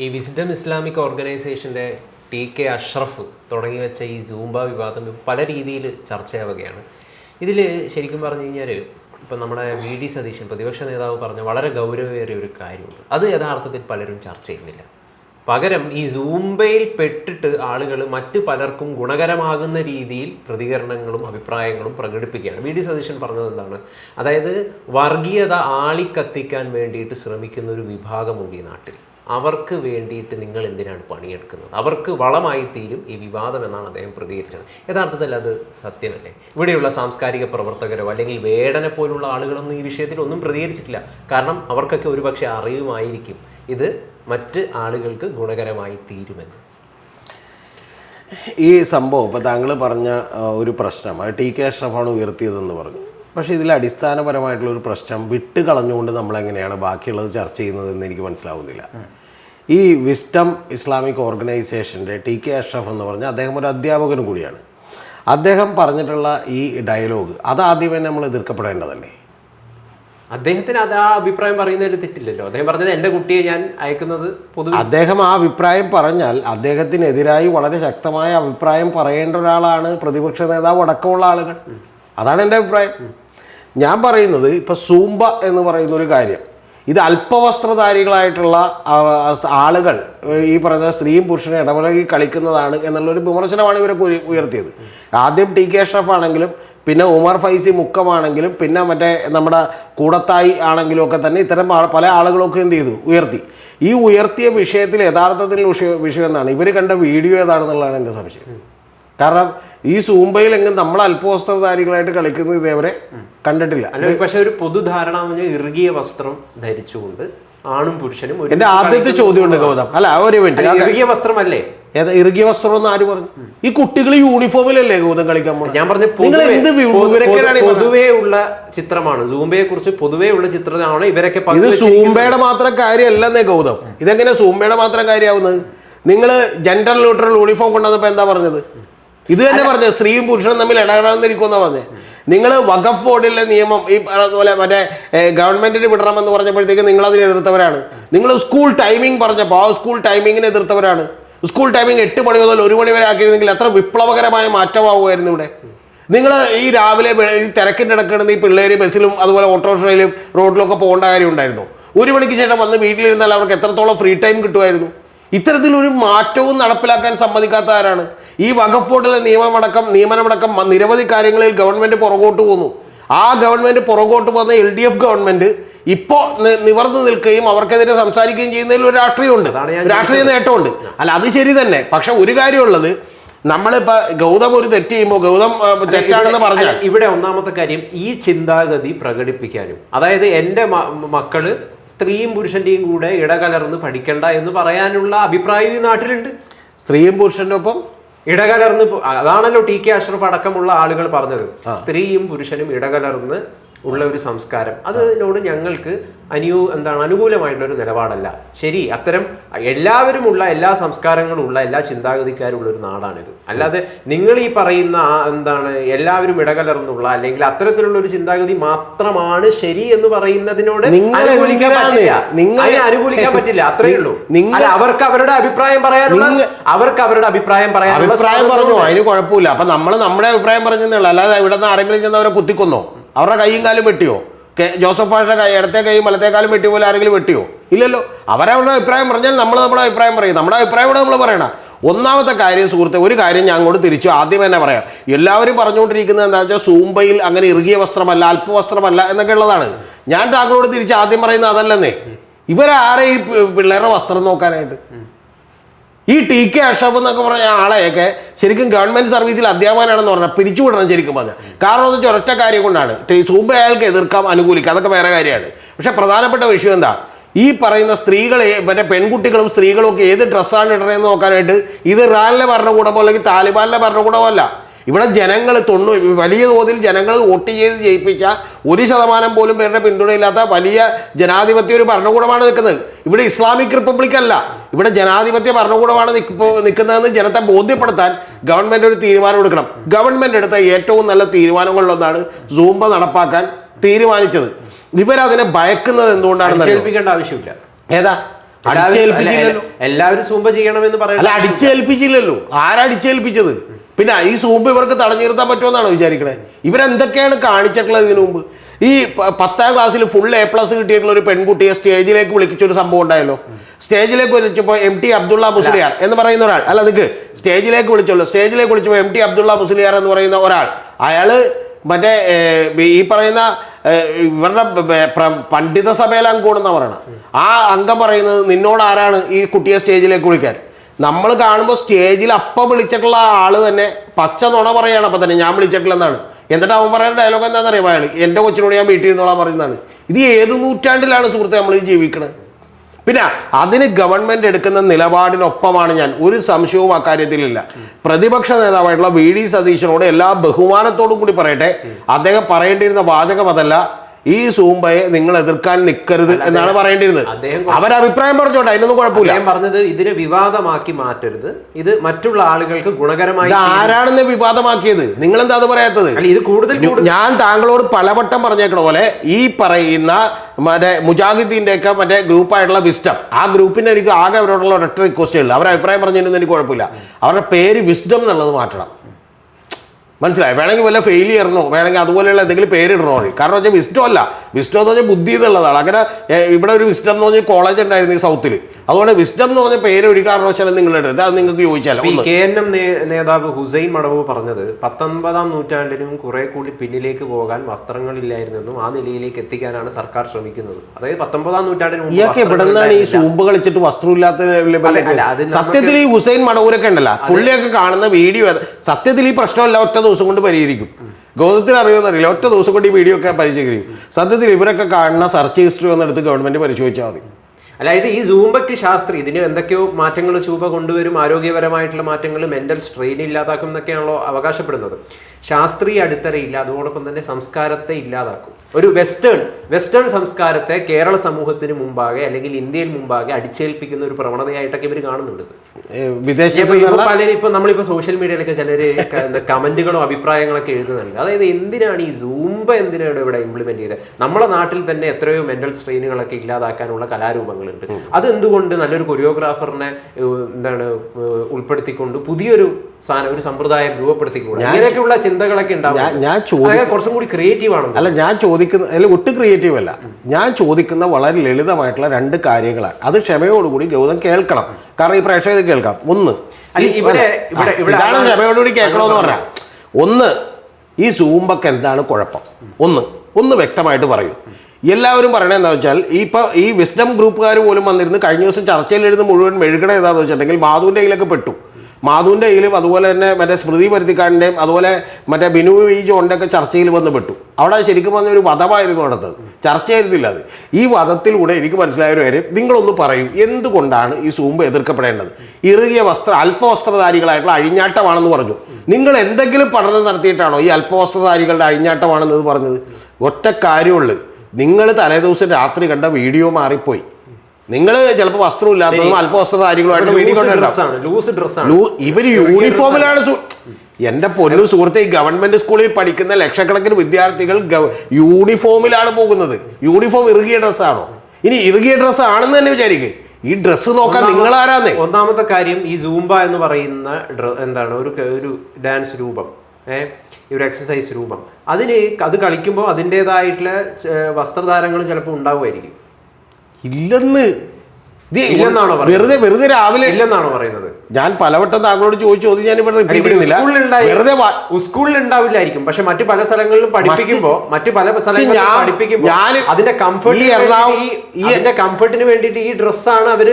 ഈ wisdom Islamic ഓർഗനൈസേഷന്റെ T K Ashraf തുടങ്ങി വെച്ച ഈ സൂംബ വിവാദം പല രീതിയിൽ ചർച്ചയാവുകയാണ്. ഇതിൽ ശരിക്കും പറഞ്ഞു കഴിഞ്ഞാൽ ഇപ്പം നമ്മുടെ വി ഡി സതീശൻ പ്രതിപക്ഷ നേതാവ് പറഞ്ഞ വളരെ ഗൗരവമേറിയ ഒരു കാര്യമുണ്ട്. അത് യഥാർത്ഥത്തിൽ പലരും ചർച്ച ചെയ്യുന്നില്ല. പകരം ഈ സൂംബയിൽ പെട്ടിട്ട് ആളുകൾ മറ്റ് പലർക്കും ഗുണകരമാകുന്ന രീതിയിൽ പ്രതികരണങ്ങളും അഭിപ്രായങ്ങളും പ്രകടിപ്പിക്കുകയാണ്. വി ഡി സതീശൻ പറഞ്ഞത് എന്താണ്? അതായത് വർഗീയത ആളിക്കത്തിക്കാൻ വേണ്ടിയിട്ട് ശ്രമിക്കുന്ന ഒരു വിഭാഗമുണ്ട് ഈ നാട്ടിൽ. അവർക്ക് വേണ്ടിയിട്ട് നിങ്ങൾ എന്തിനാണ് പണിയെടുക്കുന്നത്? അവർക്ക് വളമായി തീരും ഈ വിവാദം എന്നാണ് അദ്ദേഹം പ്രതികരിച്ചത്. യഥാർത്ഥത്തിൽ അത് സത്യമല്ലേ? ഇവിടെയുള്ള സാംസ്കാരിക പ്രവർത്തകരോ അല്ലെങ്കിൽ വേടനെ പോലുള്ള ആളുകളൊന്നും ഈ വിഷയത്തിൽ ഒന്നും പ്രതികരിച്ചിട്ടില്ല. കാരണം അവർക്കൊക്കെ ഒരുപക്ഷെ അറിയുമായിരിക്കും ഇത് മറ്റ് ആളുകൾക്ക് ഗുണകരമായി തീരുമെന്ന് ഈ സംഭവം ഇപ്പോൾ താങ്കൾ പറഞ്ഞ ഒരു പ്രശ്നം. അത് ടി കെ അഷ്റഫാണ് ഉയർത്തിയതെന്ന് പറഞ്ഞു. പക്ഷേ ഇതിൽ അടിസ്ഥാനപരമായിട്ടുള്ള ഒരു പ്രശ്നം വിട്ട് കളഞ്ഞുകൊണ്ട് നമ്മളെങ്ങനെയാണ് ബാക്കിയുള്ളത് ചർച്ച ചെയ്യുന്നതെന്ന് എനിക്ക് മനസ്സിലാവുന്നില്ല. ഈ വിസ്റ്റം ഇസ്ലാമിക് ഓർഗനൈസേഷന്റെ ടി കെ അഷ്റഫ് എന്ന് പറഞ്ഞാൽ അദ്ദേഹം ഒരു അധ്യാപകനും കൂടിയാണ്. അദ്ദേഹം പറഞ്ഞിട്ടുള്ള ഈ ഡയലോഗ് അത് ആദ്യമേ നമ്മൾ എതിർക്കപ്പെടേണ്ടതല്ലേ? അദ്ദേഹത്തിന് അത് ആ അഭിപ്രായം പറയുന്നതിൽ തെറ്റില്ലല്ലോ. അദ്ദേഹം പറഞ്ഞത് എന്റെ കുട്ടിയെ ഞാൻ അയക്കുന്നത് പൊതുവെ അദ്ദേഹം ആ അഭിപ്രായം പറഞ്ഞാൽ അദ്ദേഹത്തിനെതിരായി വളരെ ശക്തമായ അഭിപ്രായം പറയേണ്ട ഒരാളാണ് പ്രതിപക്ഷ നേതാവ് അടക്കമുള്ള ആളുകൾ. അതാണ് എന്റെ അഭിപ്രായം. ഞാൻ പറയുന്നത് ഇപ്പം സൂംബ എന്ന് പറയുന്ന ഒരു കാര്യം. ഇത് അല്പവസ്ത്രധാരികളായിട്ടുള്ള ആളുകൾ ഈ പറയുന്ന സ്ത്രീയും പുരുഷനും ഇടപഴകി കളിക്കുന്നതാണ് എന്നുള്ളൊരു വിമർശനമാണ് ഇവരൊക്കെ ഉയ- ഉയർത്തിയത്. ആദ്യം ടി കെ അഷ്റഫ് ആണെങ്കിലും പിന്നെ ഉമർ ഫൈസി മുക്കമാണെങ്കിലും പിന്നെ മറ്റേ നമ്മുടെ കൂടത്തായി ആണെങ്കിലും ഒക്കെ തന്നെ ഇത്തരം പല ആളുകളൊക്കെ എന്ത് ചെയ്തു? ഉയർത്തി. ഈ ഉയർത്തിയ വിഷയത്തിൽ യഥാർത്ഥത്തിൽ വിഷയം വിഷയം എന്താണ്? ഇവർ കണ്ട വീഡിയോ ഏതാണെന്നുള്ളതാണ് എന്റെ സംശയം. കാരണം ഈ സൂംബയിൽ എങ്ങും നമ്മൾ അല്പവസ്ത്രധാരികളായിട്ട് കളിക്കുന്നത് ഇതേവരെ കണ്ടിട്ടില്ല. പക്ഷെ ഒരു പൊതുധാരണ ഇറുകിയ വസ്ത്രം ധരിച്ചുകൊണ്ട് ആണും പുരുഷനും എന്റെ ആദ്യത്തെ ചോദ്യം ചോദ്യമുണ്ട് ഗൗതം. അല്ല ഒരു മിനിറ്റ് ഇറുകിയ വസ്ത്രമല്ലേ? ഏതാ ഇറുകിയ വസ്ത്രം എന്ന് ആര് പറഞ്ഞു? ഈ കുട്ടികൾ യൂണിഫോമിലല്ലേ ഗൗതം കളിക്കാൻ? ഞാൻ പറഞ്ഞ പൊതുവേ ഉള്ള ചിത്രമാണ്. സൂംബയെ കുറിച്ച് പൊതുവേ ഉള്ള ചിത്രമാണ് ഇവരൊക്കെ ഇത് സൂമ്പയുടെ സൂംബയുടെ മാത്രം കാര്യമല്ലെന്നേ ഗൗതം. ഇതെങ്ങനെ സൂംബയുടെ മാത്രം കാര്യമാവുന്നത്? നിങ്ങൾ ജെൻഡർ ന്യൂട്രൽ യൂണിഫോം കൊണ്ടുവന്നപ്പോൾ എന്താ പറഞ്ഞത്? ഇത് തന്നെ പറഞ്ഞത് സ്ത്രീയും പുരുഷനും തമ്മിൽ ഇടപെടാതിരിക്കുമെന്ന് പറഞ്ഞത്. നിങ്ങൾ വഖഫ് ബോർഡിലെ നിയമം ഈ അതുപോലെ മറ്റേ ഗവൺമെന്റിന് വിടണമെന്ന് പറഞ്ഞപ്പോഴത്തേക്ക് നിങ്ങൾ അതിനെ എതിർത്തവരാണ്. നിങ്ങൾ സ്കൂൾ ടൈമിംഗ് പറഞ്ഞപ്പോൾ ആ സ്കൂൾ ടൈമിങ്ങിനെ എതിർത്തവരാണ്. സ്കൂൾ ടൈമിംഗ് എട്ട് മണി മുതൽ ഒരു മണി വരെ ആക്കിയിരുന്നെങ്കിൽ എത്ര വിപ്ലവകരമായ മാറ്റമാവുമായിരുന്നു ഇവിടെ. നിങ്ങൾ ഈ രാവിലെ ഈ തിരക്കിന്റെ ഇടക്കിടുന്ന ഈ പിള്ളേർ ബസ്സിലും അതുപോലെ ഓട്ടോറിക്ഷയിലും റോഡിലൊക്കെ പോകേണ്ട കാര്യം ഉണ്ടായിരുന്നു. ഒരു മണിക്ക് ശേഷം വന്ന് വീട്ടിലിരുന്നാൽ അവർക്ക് എത്രത്തോളം ഫ്രീ ടൈം കിട്ടുമായിരുന്നു? ഇത്തരത്തിലൊരു മാറ്റവും നടപ്പിലാക്കാൻ സമ്മതിക്കാത്ത ആരാണ് ഈ വഖഫ് ബോർഡിലെ നിയമമടക്കം നിയമനമടക്കം നിരവധി കാര്യങ്ങളിൽ ഗവൺമെന്റ് പുറകോട്ട് പോന്നു. ആ ഗവൺമെന്റ് പുറകോട്ട് പോകുന്ന എൽ ഡി എഫ് ഗവൺമെന്റ് ഇപ്പോൾ നിവർന്നു നിൽക്കുകയും അവർക്കെതിരെ സംസാരിക്കുകയും ചെയ്യുന്നതിൽ ഒരു രാഷ്ട്രീയമുണ്ട്. രാഷ്ട്രീയ നേട്ടമുണ്ട്. അല്ല അത് ശരി തന്നെ. പക്ഷെ ഒരു കാര്യമുള്ളത് നമ്മളിപ്പോ ഗൗതം ഒരു തെറ്റ് ചെയ്യുമ്പോൾ ഗൗതം തെറ്റാണെന്ന് പറഞ്ഞാൽ ഇവിടെ ഒന്നാമത്തെ കാര്യം ഈ ചിന്താഗതി പ്രകടിപ്പിക്കാനും. അതായത് എന്റെ മക്കൾ സ്ത്രീയും പുരുഷന്റെയും കൂടെ ഇടകലർന്ന് പഠിക്കണ്ട എന്ന് പറയാനുള്ള അഭിപ്രായം ഈ നാട്ടിലുണ്ട്. സ്ത്രീയും പുരുഷന്റെ ഒപ്പം? ഇടകലർന്ന് അതാണല്ലോ ടി കെ അഷ്റഫ് അടക്കമുള്ള ആളുകൾ പറഞ്ഞത്. സ്ത്രീയും പുരുഷനും ഇടകലർന്ന് ഉള്ള ഒരു സംസ്കാരം. അതിനോട് ഞങ്ങൾക്ക് അനു എന്താണ് അനുകൂലമായിട്ടുള്ള ഒരു നിലപാടല്ല. ശരി അത്തരം എല്ലാവരുമുള്ള എല്ലാ സംസ്കാരങ്ങളും ഉള്ള എല്ലാ ചിന്താഗതിക്കാരുള്ള ഒരു നാടാണിത്. അല്ലാതെ നിങ്ങൾ ഈ പറയുന്ന എന്താണ് എല്ലാവരും ഇടകലർന്നുള്ള അല്ലെങ്കിൽ അത്തരത്തിലുള്ള ഒരു ചിന്താഗതി മാത്രമാണ് ശരി എന്ന് പറയുന്നതിനോട് നിങ്ങളെ അനുകൂലിക്കാൻ പറ്റില്ല. നിങ്ങളെ അനുകൂലിക്കാൻ പറ്റില്ല. അത്രയേ ഉള്ളൂ. നിങ്ങൾ- അവർക്ക് അവരുടെ അഭിപ്രായം പറയാനുള്ള അവർക്ക് അവരുടെ അഭിപ്രായം പറയാൻ അഭിപ്രായം പറഞ്ഞു? അതിന് കുഴപ്പമില്ല. അപ്പൊ നമ്മൾ നമ്മുടെ അഭിപ്രായം പറഞ്ഞു അല്ലാതെ ഇവിടെ നിന്ന് ആരെങ്കിലും ചെന്ന് അവരെ കുത്തിക്കൊന്നോ? അവരുടെ കൈയും കാലും വെട്ടിയോ? കെ ജോസഫ് ഭാഷയുടെ കൈ ഇടത്തെ കൈയും വലത്തെ കാലും വെട്ടിയ പോലെ ആരെങ്കിലും വെട്ടിയോ? ഇല്ലല്ലോ. അവരവരുടെ അഭിപ്രായം പറഞ്ഞാൽ നമ്മൾ നമ്മുടെ അഭിപ്രായം പറയും. നമ്മുടെ അഭിപ്രായം ഇവിടെ നമ്മൾ പറയണം. ഒന്നാമത്തെ കാര്യം സുഹൃത്തെ ഒരു കാര്യം ഞാൻ അങ്ങോട്ട് തിരിച്ചു ആദ്യം തന്നെ പറയാം. എല്ലാവരും പറഞ്ഞുകൊണ്ടിരിക്കുന്നത് എന്താ വെച്ചാൽ സൂംബയിൽ അങ്ങനെ ഇറുകിയ വസ്ത്രമല്ല അല്പവസ്ത്രമല്ല എന്നൊക്കെ ഉള്ളതാണ്. ഞാൻ താങ്കളോട് തിരിച്ച് ആദ്യം പറയുന്നത് അതല്ലെന്നേ. ഇവരാരെ ഈ പിള്ളേരുടെ വസ്ത്രം നോക്കാനായിട്ട്? ഈ ടി കെ അഷഫ് എന്നൊക്കെ പറഞ്ഞ ആളെയൊക്കെ ശരിക്കും ഗവൺമെന്റ് സർവീസിൽ അധ്യാപകനാണെന്ന് പറഞ്ഞാൽ പിരിച്ചുവിടണം ശരിക്കും പറഞ്ഞാൽ കാരണം എന്ന് വെച്ചാൽ ഒരൊറ്റ കാര്യം കൊണ്ടാണ്. സൂമ്പ അയാൾക്ക് എതിർക്കാം അനുകൂലിക്കാം അതൊക്കെ വേറെ കാര്യമാണ്. പക്ഷെ പ്രധാനപ്പെട്ട വിഷയം എന്താ? ഈ പറയുന്ന സ്ത്രീകളെ മറ്റേ പെൺകുട്ടികളും സ്ത്രീകളും ഒക്കെ ഏത് ഡ്രസ്സാണ് ഇടണതെന്ന് നോക്കാനായിട്ട് ഇത് ഇറാനിലെ ഭരണകൂടമോ അല്ലെങ്കിൽ താലിബാനിലെ ഭരണകൂടമോ അല്ല. ഇവിടെ ജനങ്ങൾ തൊണ്ണൂ വലിയ തോതിൽ ജനങ്ങൾ വോട്ട് ചെയ്ത് ജയിപ്പിച്ച ഒരു ശതമാനം പോലും പേരുടെ പിന്തുണയില്ലാത്ത വലിയ ജനാധിപത്യ ഒരു ഭരണകൂടമാണ് നിൽക്കുന്നത്. ഇവിടെ ഇസ്ലാമിക് റിപ്പബ്ലിക് അല്ല. ഇവിടെ ജനാധിപത്യ ഭരണകൂടമാണ് നിൽക്കുന്നതെന്ന് ജനത്തെ ബോധ്യപ്പെടുത്താൻ ഗവൺമെന്റ് ഒരു തീരുമാനം എടുക്കണം. ഗവൺമെന്റ് എടുത്ത ഏറ്റവും നല്ല തീരുമാനങ്ങളിലൊന്നാണ് സൂംബ നടപ്പാക്കാൻ തീരുമാനിച്ചത്. ഇവരതിനെ ഭയക്കുന്നത്? അടിച്ചേൽപ്പിക്കേണ്ട ആവശ്യമില്ല. ഏതാ? എല്ലാവരും- അല്ല, അടിച്ചേൽപ്പിച്ചില്ലല്ലോ. എല്ലാ- എല്ലാവരും സൂംബ ചെയ്യണമെന്ന് അല്ല പറയുന്നത് അടിച്ചേൽപ്പിച്ചില്ലല്ലോ. ആരടിച്ചേൽപ്പിച്ചത് പിന്നെ ഈ സൂമ്പ് ഇവർക്ക് തടഞ്ഞു നിർത്താൻ പറ്റുമെന്നാണ് വിചാരിക്കണേ. ഇവരെന്തൊക്കെയാണ് കാണിച്ചിട്ടുള്ളത് ഇതിനു മുമ്പ്? ഈ പത്താം ക്ലാസ്സിൽ ഫുൾ എ പ്ലസ് കിട്ടിയിട്ടുള്ള ഒരു പെൺകുട്ടിയെ സ്റ്റേജിലേക്ക് വിളിച്ചൊരു സംഭവം ഉണ്ടായല്ലോ. സ്റ്റേജിലേക്ക് വിളിച്ചപ്പോൾ എം ടി അബ്ദുള്ള മുസ്ലിയാർ എന്ന് പറയുന്ന ഒരാൾ. അല്ല നിങ്ങൾക്ക് സ്റ്റേജിലേക്ക് വിളിച്ചല്ലോ സ്റ്റേജിലേക്ക് വിളിച്ചപ്പോൾ എം ടി അബ്ദുള്ള മുസ്ലിയാർ എന്ന് പറയുന്ന ഒരാൾ. അയാൾ മറ്റേ ഈ പറയുന്ന ഇവരുടെ പണ്ഡിത സഭയിലാണ് കൂടുന്നവരാണ് ആ അംഗം പറയുന്നത് നിന്നോട് ആരാണ് ഈ കുട്ടിയെ സ്റ്റേജിലേക്ക് വിളിക്കാൻ? നമ്മൾ കാണുമ്പോൾ സ്റ്റേജിൽ അപ്പം വിളിച്ചിട്ടുള്ള ആൾ തന്നെ പച്ച നുണ പറയുകയാണ് അപ്പം തന്നെ. ഞാൻ വിളിച്ചിട്ടില്ലെന്നാണ് എന്നിട്ട് അവൻ പറയുന്ന ഡയലോഗ് എന്താണെന്ന് അറിയാം അയാൾ എന്റെ കൊച്ചിനോട് ഞാൻ വീട്ടിൽ നിന്നോളാൻ പറയുന്നതാണ് ഇത് ഏത് നൂറ്റാണ്ടിലാണ് സുഹൃത്തെ നമ്മൾ ജീവിക്കുന്നത് ജീവിക്കണത്? പിന്നെ അതിന് ഗവൺമെന്റ് എടുക്കുന്ന നിലപാടിനൊപ്പമാണ് ഞാൻ. ഒരു സംശയവും അക്കാര്യത്തിലില്ല. പ്രതിപക്ഷ നേതാവായിട്ടുള്ള വി ഡി സതീശനോട് എല്ലാ ബഹുമാനത്തോടും കൂടി പറയട്ടെ. അദ്ദേഹം പറയേണ്ടിയിരുന്ന വാചകം അതല്ല ഈ സൂമ്പയെ നിങ്ങൾ എതിർക്കാൻ നിൽക്കരുത് എന്നാണ് പറയേണ്ടിയിരുന്നത്. അവർ അഭിപ്രായം പറഞ്ഞോട്ടെ അതിനൊന്നും കുഴപ്പമില്ല. ഞാൻ പറഞ്ഞത് ഇതിനെ വിവാദമാക്കി മാറ്റരുത്. ഇത് മറ്റുള്ള ആളുകൾക്ക് ഗുണകരമായി ആരാണെന്ന് വിവാദമാക്കിയത്? നിങ്ങൾ എന്താ അത് പറയാത്തത്? ഇത് കൂടുതൽ ഞാൻ താങ്കളോട് പലവട്ടം പറഞ്ഞേക്കണ പോലെ ഈ പറയുന്ന മറ്റേ മുജാഹിദ്ദീന്റെ ഒക്കെ മറ്റേ ഗ്രൂപ്പായിട്ടുള്ള വിസ്റ്റം ആ ഗ്രൂപ്പിന്റെ എനിക്ക് ആകെ അവരോടുള്ള ഒരൊറ്റ റിക്വസ്റ്റേ ഉള്ളൂ. അവരുടെ അഭിപ്രായം പറഞ്ഞിരുന്നു എനിക്ക് കുഴപ്പമില്ല. അവരുടെ പേര് വിസ്ഡം എന്നുള്ളത് മാറ്റണം. മനസ്സിലായി? വേണമെങ്കിൽ വല്ല ഫെയിലിയറിനോ വേണമെങ്കിൽ അതുപോലെയുള്ള എന്തെങ്കിലും പേരിടണോ കാരണം വെച്ചാൽ വിസ്റ്റം അല്ല. വിസ്റ്റം എന്ന് പറഞ്ഞാൽ ബുദ്ധി എന്നുള്ളതാണ്. അങ്ങനെ ഇവിടെ ഒരു വിസ്റ്റം എന്ന് പറഞ്ഞ കോളേജ് ഉണ്ടായിരുന്നു ഈ സൗത്തിൽ അതുകൊണ്ട് വിസ്റ്റം എന്ന് പറഞ്ഞ പേര് ഒരു കാരണവശാലും നിങ്ങളുടെ ഇടരുത് അത് നിങ്ങൾക്ക് ചോദിച്ചാലോ? കെ എൻ എം നേതാവ് ഹുസൈൻ മടവ് പറഞ്ഞത് പത്തൊൻപതാം നൂറ്റാണ്ടിനും കുറെ കൂടി പിന്നിലേക്ക് പോകാൻ വസ്ത്രങ്ങളില്ലായിരുന്നെന്നും ആ നിലയിലേക്ക് എത്തിക്കാനാണ് സർക്കാർ ശ്രമിക്കുന്നത്. അതായത് പത്തൊമ്പതാം നൂറ്റാണ്ടിന് ഇയാൾക്ക് ഇവിടെ നിന്നാണ് ഈ സൂമ്പ് കളിച്ചിട്ട് വസ്ത്രമില്ലാത്ത സത്യത്തിൽ ഈ ഹുസൈൻ മടവൂരൊക്കെ ഉണ്ടല്ലോ. പുള്ളിയൊക്കെ കാണുന്ന വീഡിയോ സത്യത്തിൽ ഈ പ്രശ്നമല്ല ഒറ്റ ദിവസം കൊണ്ട് പരിഹരിക്കും. ഗൗതത്തിന് അറിയുമെന്നറിയില്ല ഒറ്റ ദിവസം കൊണ്ട് ഈ വീഡിയോ ഒക്കെ പരിചയം കഴിയും സത്യത്തിൽ ഇവരൊക്കെ കാണുന്ന സെർച്ച് ഹിസ്റ്ററി ഒന്നെടുത്ത് ഗവൺമെന്റ് പരിശോധിച്ചാൽ മതി. അതായത് ഈ സൂംബയ്ക്ക് ശാസ്ത്രി ഇതിന് എന്തൊക്കെയോ മാറ്റങ്ങൾ ചൂപ കൊണ്ടുവരും ആരോഗ്യപരമായിട്ടുള്ള മാറ്റങ്ങൾ മെന്റൽ സ്ട്രെയിൻ ഇല്ലാതാക്കും എന്നൊക്കെയാണല്ലോ അവകാശപ്പെടുന്നത്. ശാസ്ത്രീയ അടിത്തറയില്ല അതോടൊപ്പം തന്നെ സംസ്കാരത്തെ ഇല്ലാതാക്കും. ഒരു വെസ്റ്റേൺ വെസ്റ്റേൺ സംസ്കാരത്തെ കേരള സമൂഹത്തിന് മുമ്പാകെ അല്ലെങ്കിൽ ഇന്ത്യയിൽ മുമ്പാകെ അടിച്ചേൽപ്പിക്കുന്ന ഒരു പ്രവണതയായിട്ടൊക്കെ ഇവർ കാണുന്നുണ്ട്. വിദേശ പലരും ഇപ്പൊ നമ്മളിപ്പോ സോഷ്യൽ മീഡിയയിലൊക്കെ ചിലര് കമന്റുകളോ അഭിപ്രായങ്ങളൊക്കെ എഴുതുന്നുണ്ട്. അതായത് എന്തിനാണ് ഈ സൂംബ എന്തിനാണ് ഇവിടെ ഇംപ്ലിമെന്റ് ചെയ്തത്? നമ്മളെ നാട്ടിൽ തന്നെ എത്രയോ മെന്റൽ സ്ട്രെയിനുകളൊക്കെ ഇല്ലാതാക്കാനുള്ള കലാരൂപങ്ങളുണ്ട്. അത് എന്തുകൊണ്ട് നല്ലൊരു കൊറിയോഗ്രാഫറിനെ എന്താണ് ഉൾപ്പെടുത്തിക്കൊണ്ട് പുതിയൊരു സാധനം ഒരു സമ്പ്രദായം രൂപപ്പെടുത്തിക്കൂടാ ഇങ്ങനെയൊക്കെയുള്ള ചിന്തകളൊക്കെ ഉണ്ടാവും. ഞാൻ- ഞാൻ ചോദി- അതൊക്കെ കുറച്ചും കൂടി ക്രിയേറ്റീവ് ആണ് അല്ല ഞാൻ ചോദിക്കുന്ന അല്ല ഒട്ടും ക്രിയേറ്റീവ് അല്ല. ഞാൻ ചോദിക്കുന്ന വളരെ ലളിതമായിട്ടുള്ള രണ്ട് കാര്യങ്ങളാണ്. അത് ക്ഷമയോടുകൂടി ഗൗതം കേൾക്കണം. കാരണം ഈ പ്രേക്ഷകർ കേൾക്കാം. ഒന്ന് ഇതാണ് ക്ഷമയോടുകൂടി കേൾക്കണമെന്ന് പറഞ്ഞാൽ ഒന്ന് ഈ സൂമ്പക്ക് എന്താണ് കുഴപ്പം? ഒന്ന് ഒന്ന് വ്യക്തമായിട്ട് പറയൂ. എല്ലാവരും പറയണത് എന്താ വെച്ചാൽ ഇപ്പൊ ഈ വിസ്ഡം ഗ്രൂപ്പുകാർ പോലും വന്നിരുന്ന് കഴിഞ്ഞ ദിവസം ചർച്ചയിൽ എഴുതുന്ന മുഴുവൻ മെഴുകണ ഏതാന്ന് വെച്ചിട്ടുണ്ടെങ്കിൽ മാധുവിന്റെ കയ്യിലൊക്കെ പെട്ടു. മാധുവിന്റെ കയ്യിലും അതുപോലെ തന്നെ മറ്റേ സ്മൃതി പരുത്തിക്കാടിന്റെയും അതുപോലെ മറ്റേ ബിനു വി ഉണ്ടൊക്കെ ചർച്ചയിൽ വന്നുപെട്ടു. അവിടെ ശരിക്കും പറഞ്ഞ ഒരു വധമായിരുന്നു നടന്നത് ചർച്ചയായിരുന്നില്ല അത്. ഈ വധത്തിലൂടെ എനിക്ക് മനസ്സിലായ ഒരു കാര്യം നിങ്ങളൊന്ന് പറയും എന്തുകൊണ്ടാണ് ഈ സൂമ്പ് എതിർക്കപ്പെടേണ്ടത്? ഇറുകിയ വസ്ത്ര അല്പവസ്ത്രധാരികളായിട്ടുള്ള അഴിഞ്ഞാട്ടമാണെന്ന് പറഞ്ഞു. നിങ്ങൾ എന്തെങ്കിലും പഠനം നടത്തിയിട്ടാണോ ഈ അല്പവസ്ത്രധാരികളുടെ അഴിഞ്ഞാട്ടമാണെന്ന് പറഞ്ഞത്? ഒറ്റ കാര്യമുള്ളൂ. നിങ്ങൾ തലേദിവസം രാത്രി കണ്ട വീഡിയോ മാറിപ്പോയി. നിങ്ങൾ ചിലപ്പോൾ വസ്ത്രം ഇല്ലാത്തതും അല്പ കണ്ടിട്ടുണ്ടാവും ഡ്രസ്സാണ് ലൂസ് ഡ്രസ്സാണ്. ലൂ- ഇവർ യൂണിഫോമിലാണ് എന്റെ പൊന്നു സുഹൃത്തെ ഈ ഗവൺമെന്റ് സ്കൂളിൽ പഠിക്കുന്ന ലക്ഷക്കണക്കിന് വിദ്യാർത്ഥികൾ യൂണിഫോമിലാണ് പോകുന്നത്. യൂണിഫോം ഇറുകിയ ഡ്രസ്സാണോ? ഇനി ഇറുകിയ ഡ്രസ് ആണെന്ന് തന്നെ വിചാരിക്കേ. ഈ ഡ്രസ്സ് നോക്കാൻ നിങ്ങൾ ആരാന്നേ ഒന്നാമത്തെ കാര്യം ഈ സൂംബ എന്ന് പറയുന്ന എന്താണ് ഒരു ഒരു ഡാൻസ് രൂപം. ഏഹ് ഒരു എക്സസൈസ് രൂപം. അതിന് അത് കളിക്കുമ്പോൾ അതിന്റെതായിട്ടുള്ള വസ്ത്രധാരങ്ങൾ ചിലപ്പോൾ ഉണ്ടാവുമായിരിക്കും. ഇല്ലെന്ന്. ഇല്ലെന്നാണോ വെറുതെ വെറുതെ രാവിലെ ഇല്ലെന്നാണോ പറയുന്നത്? ഞാൻ പലവട്ടം താങ്കളോട് ചോദിച്ചു ചോദ്യം ഞാൻ ഇവിടെ റിപ്പീറ്റ് ചെയ്യുന്നില്ല വെറുതെ സ്കൂളിൽ ഉണ്ടാവില്ലായിരിക്കും പക്ഷെ മറ്റു പല സ്ഥലങ്ങളിലും പഠിപ്പിക്കുമ്പോ മറ്റു പല സ്ഥലങ്ങളിലും ഞാൻ- അതിന്റെ കംഫർട്ട് ഈ എറണാകുളം- ഈ- അതിന്റെ കംഫർട്ടിന് വേണ്ടിയിട്ട് ഈ ഡ്രസ്സാണ് അവർ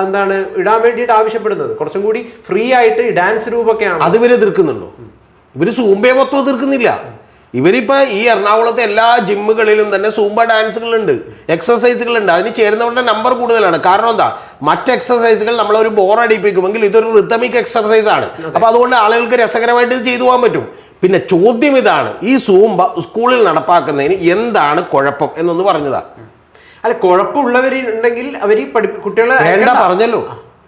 എന്താണ് ഇടാൻ വേണ്ടിയിട്ട് ആവശ്യപ്പെടുന്നത്. കുറച്ചും കൂടി ഫ്രീ ആയിട്ട് ഡാൻസ് രൂപൊക്കെയാണ് അത് ഇവർ എതിർക്കുന്നുണ്ടോ? ഇവർ സൂമ്പയെ മൊത്തം എതിർക്കുന്നില്ല. ഇവരിപ്പോ ഈ എറണാകുളത്തെ എല്ലാ ജിമ്മുകളിലും തന്നെ സൂമ്പ ഡാൻസുകളുണ്ട് എക്സസൈസുകളുണ്ട് അതിന് ചേരുന്നവരുടെ നമ്പർ കൂടുതലാണ്. കാരണം എന്താ? മറ്റ് എക്സസൈസുകൾ നമ്മളൊരു ബോർ അടിപ്പിക്കുമെങ്കിൽ ഇതൊരു റിത്തമിക് എക്സസൈസ് ആണ്. അപ്പൊ അതുകൊണ്ട് ആളുകൾക്ക് രസകരമായിട്ട് ഇത് ചെയ്തു പോകാൻ പറ്റും. പിന്നെ ചോദ്യം ഇതാണ് ഈ സൂമ്പ സ്കൂളിൽ നടപ്പാക്കുന്നതിന് എന്താണ് കുഴപ്പം എന്നൊന്ന് പറഞ്ഞതാ. അല്ല കുഴപ്പമുള്ളവരുണ്ടെങ്കിൽ അവർ പഠിപ്പി കുട്ടികളെ വേണ്ട പറഞ്ഞല്ലോ.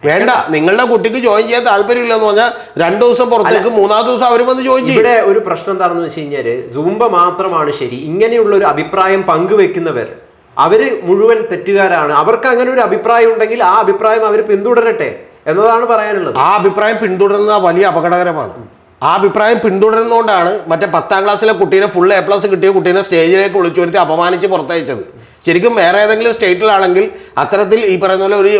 വേണ്ട നിങ്ങളുടെ കുട്ടിക്ക് ജോയിൻ ചെയ്യാൻ താല്പര്യമില്ലെന്ന് പറഞ്ഞാൽ രണ്ടു ദിവസം പുറത്തേക്ക് മൂന്നാം ദിവസം അവർ വന്ന് ജോയിൻ ചെയ്യും. ഇവിടെ ഒരു പ്രശ്നം എന്താണെന്ന് വെച്ച് കഴിഞ്ഞാൽ സൂംബ മാത്രമാണ് ശരി. ഇങ്ങനെയുള്ള ഒരു അഭിപ്രായം പങ്കുവെക്കുന്നവർ അവർ മുഴുവൻ തെറ്റുകാരാണ്. അവർക്ക് അങ്ങനെ ഒരു അഭിപ്രായം ഉണ്ടെങ്കിൽ ആ അഭിപ്രായം അവർ പിന്തുടരട്ടെ എന്നതാണ് പറയാനുള്ളത്. ആ അഭിപ്രായം പിന്തുടരുന്നത് വലിയ അപകടകരമാണ്. ആ അഭിപ്രായം പിന്തുടരുന്നതുകൊണ്ടാണ് മറ്റേ പത്താം ക്ലാസ്സിലെ കുട്ടീനെ ഫുൾ എ പ്ലസ് കിട്ടിയ കുട്ടീനെ സ്റ്റേജിലേക്ക് വിളിച്ചു വരുത്തി അപമാനിച്ച് പുറത്തയച്ചത്. ശരിക്കും വേറെ ഏതെങ്കിലും സ്റ്റേറ്റിലാണെങ്കിൽ അത്തരത്തിൽ ഈ പറയുന്ന പോലെ ഒരു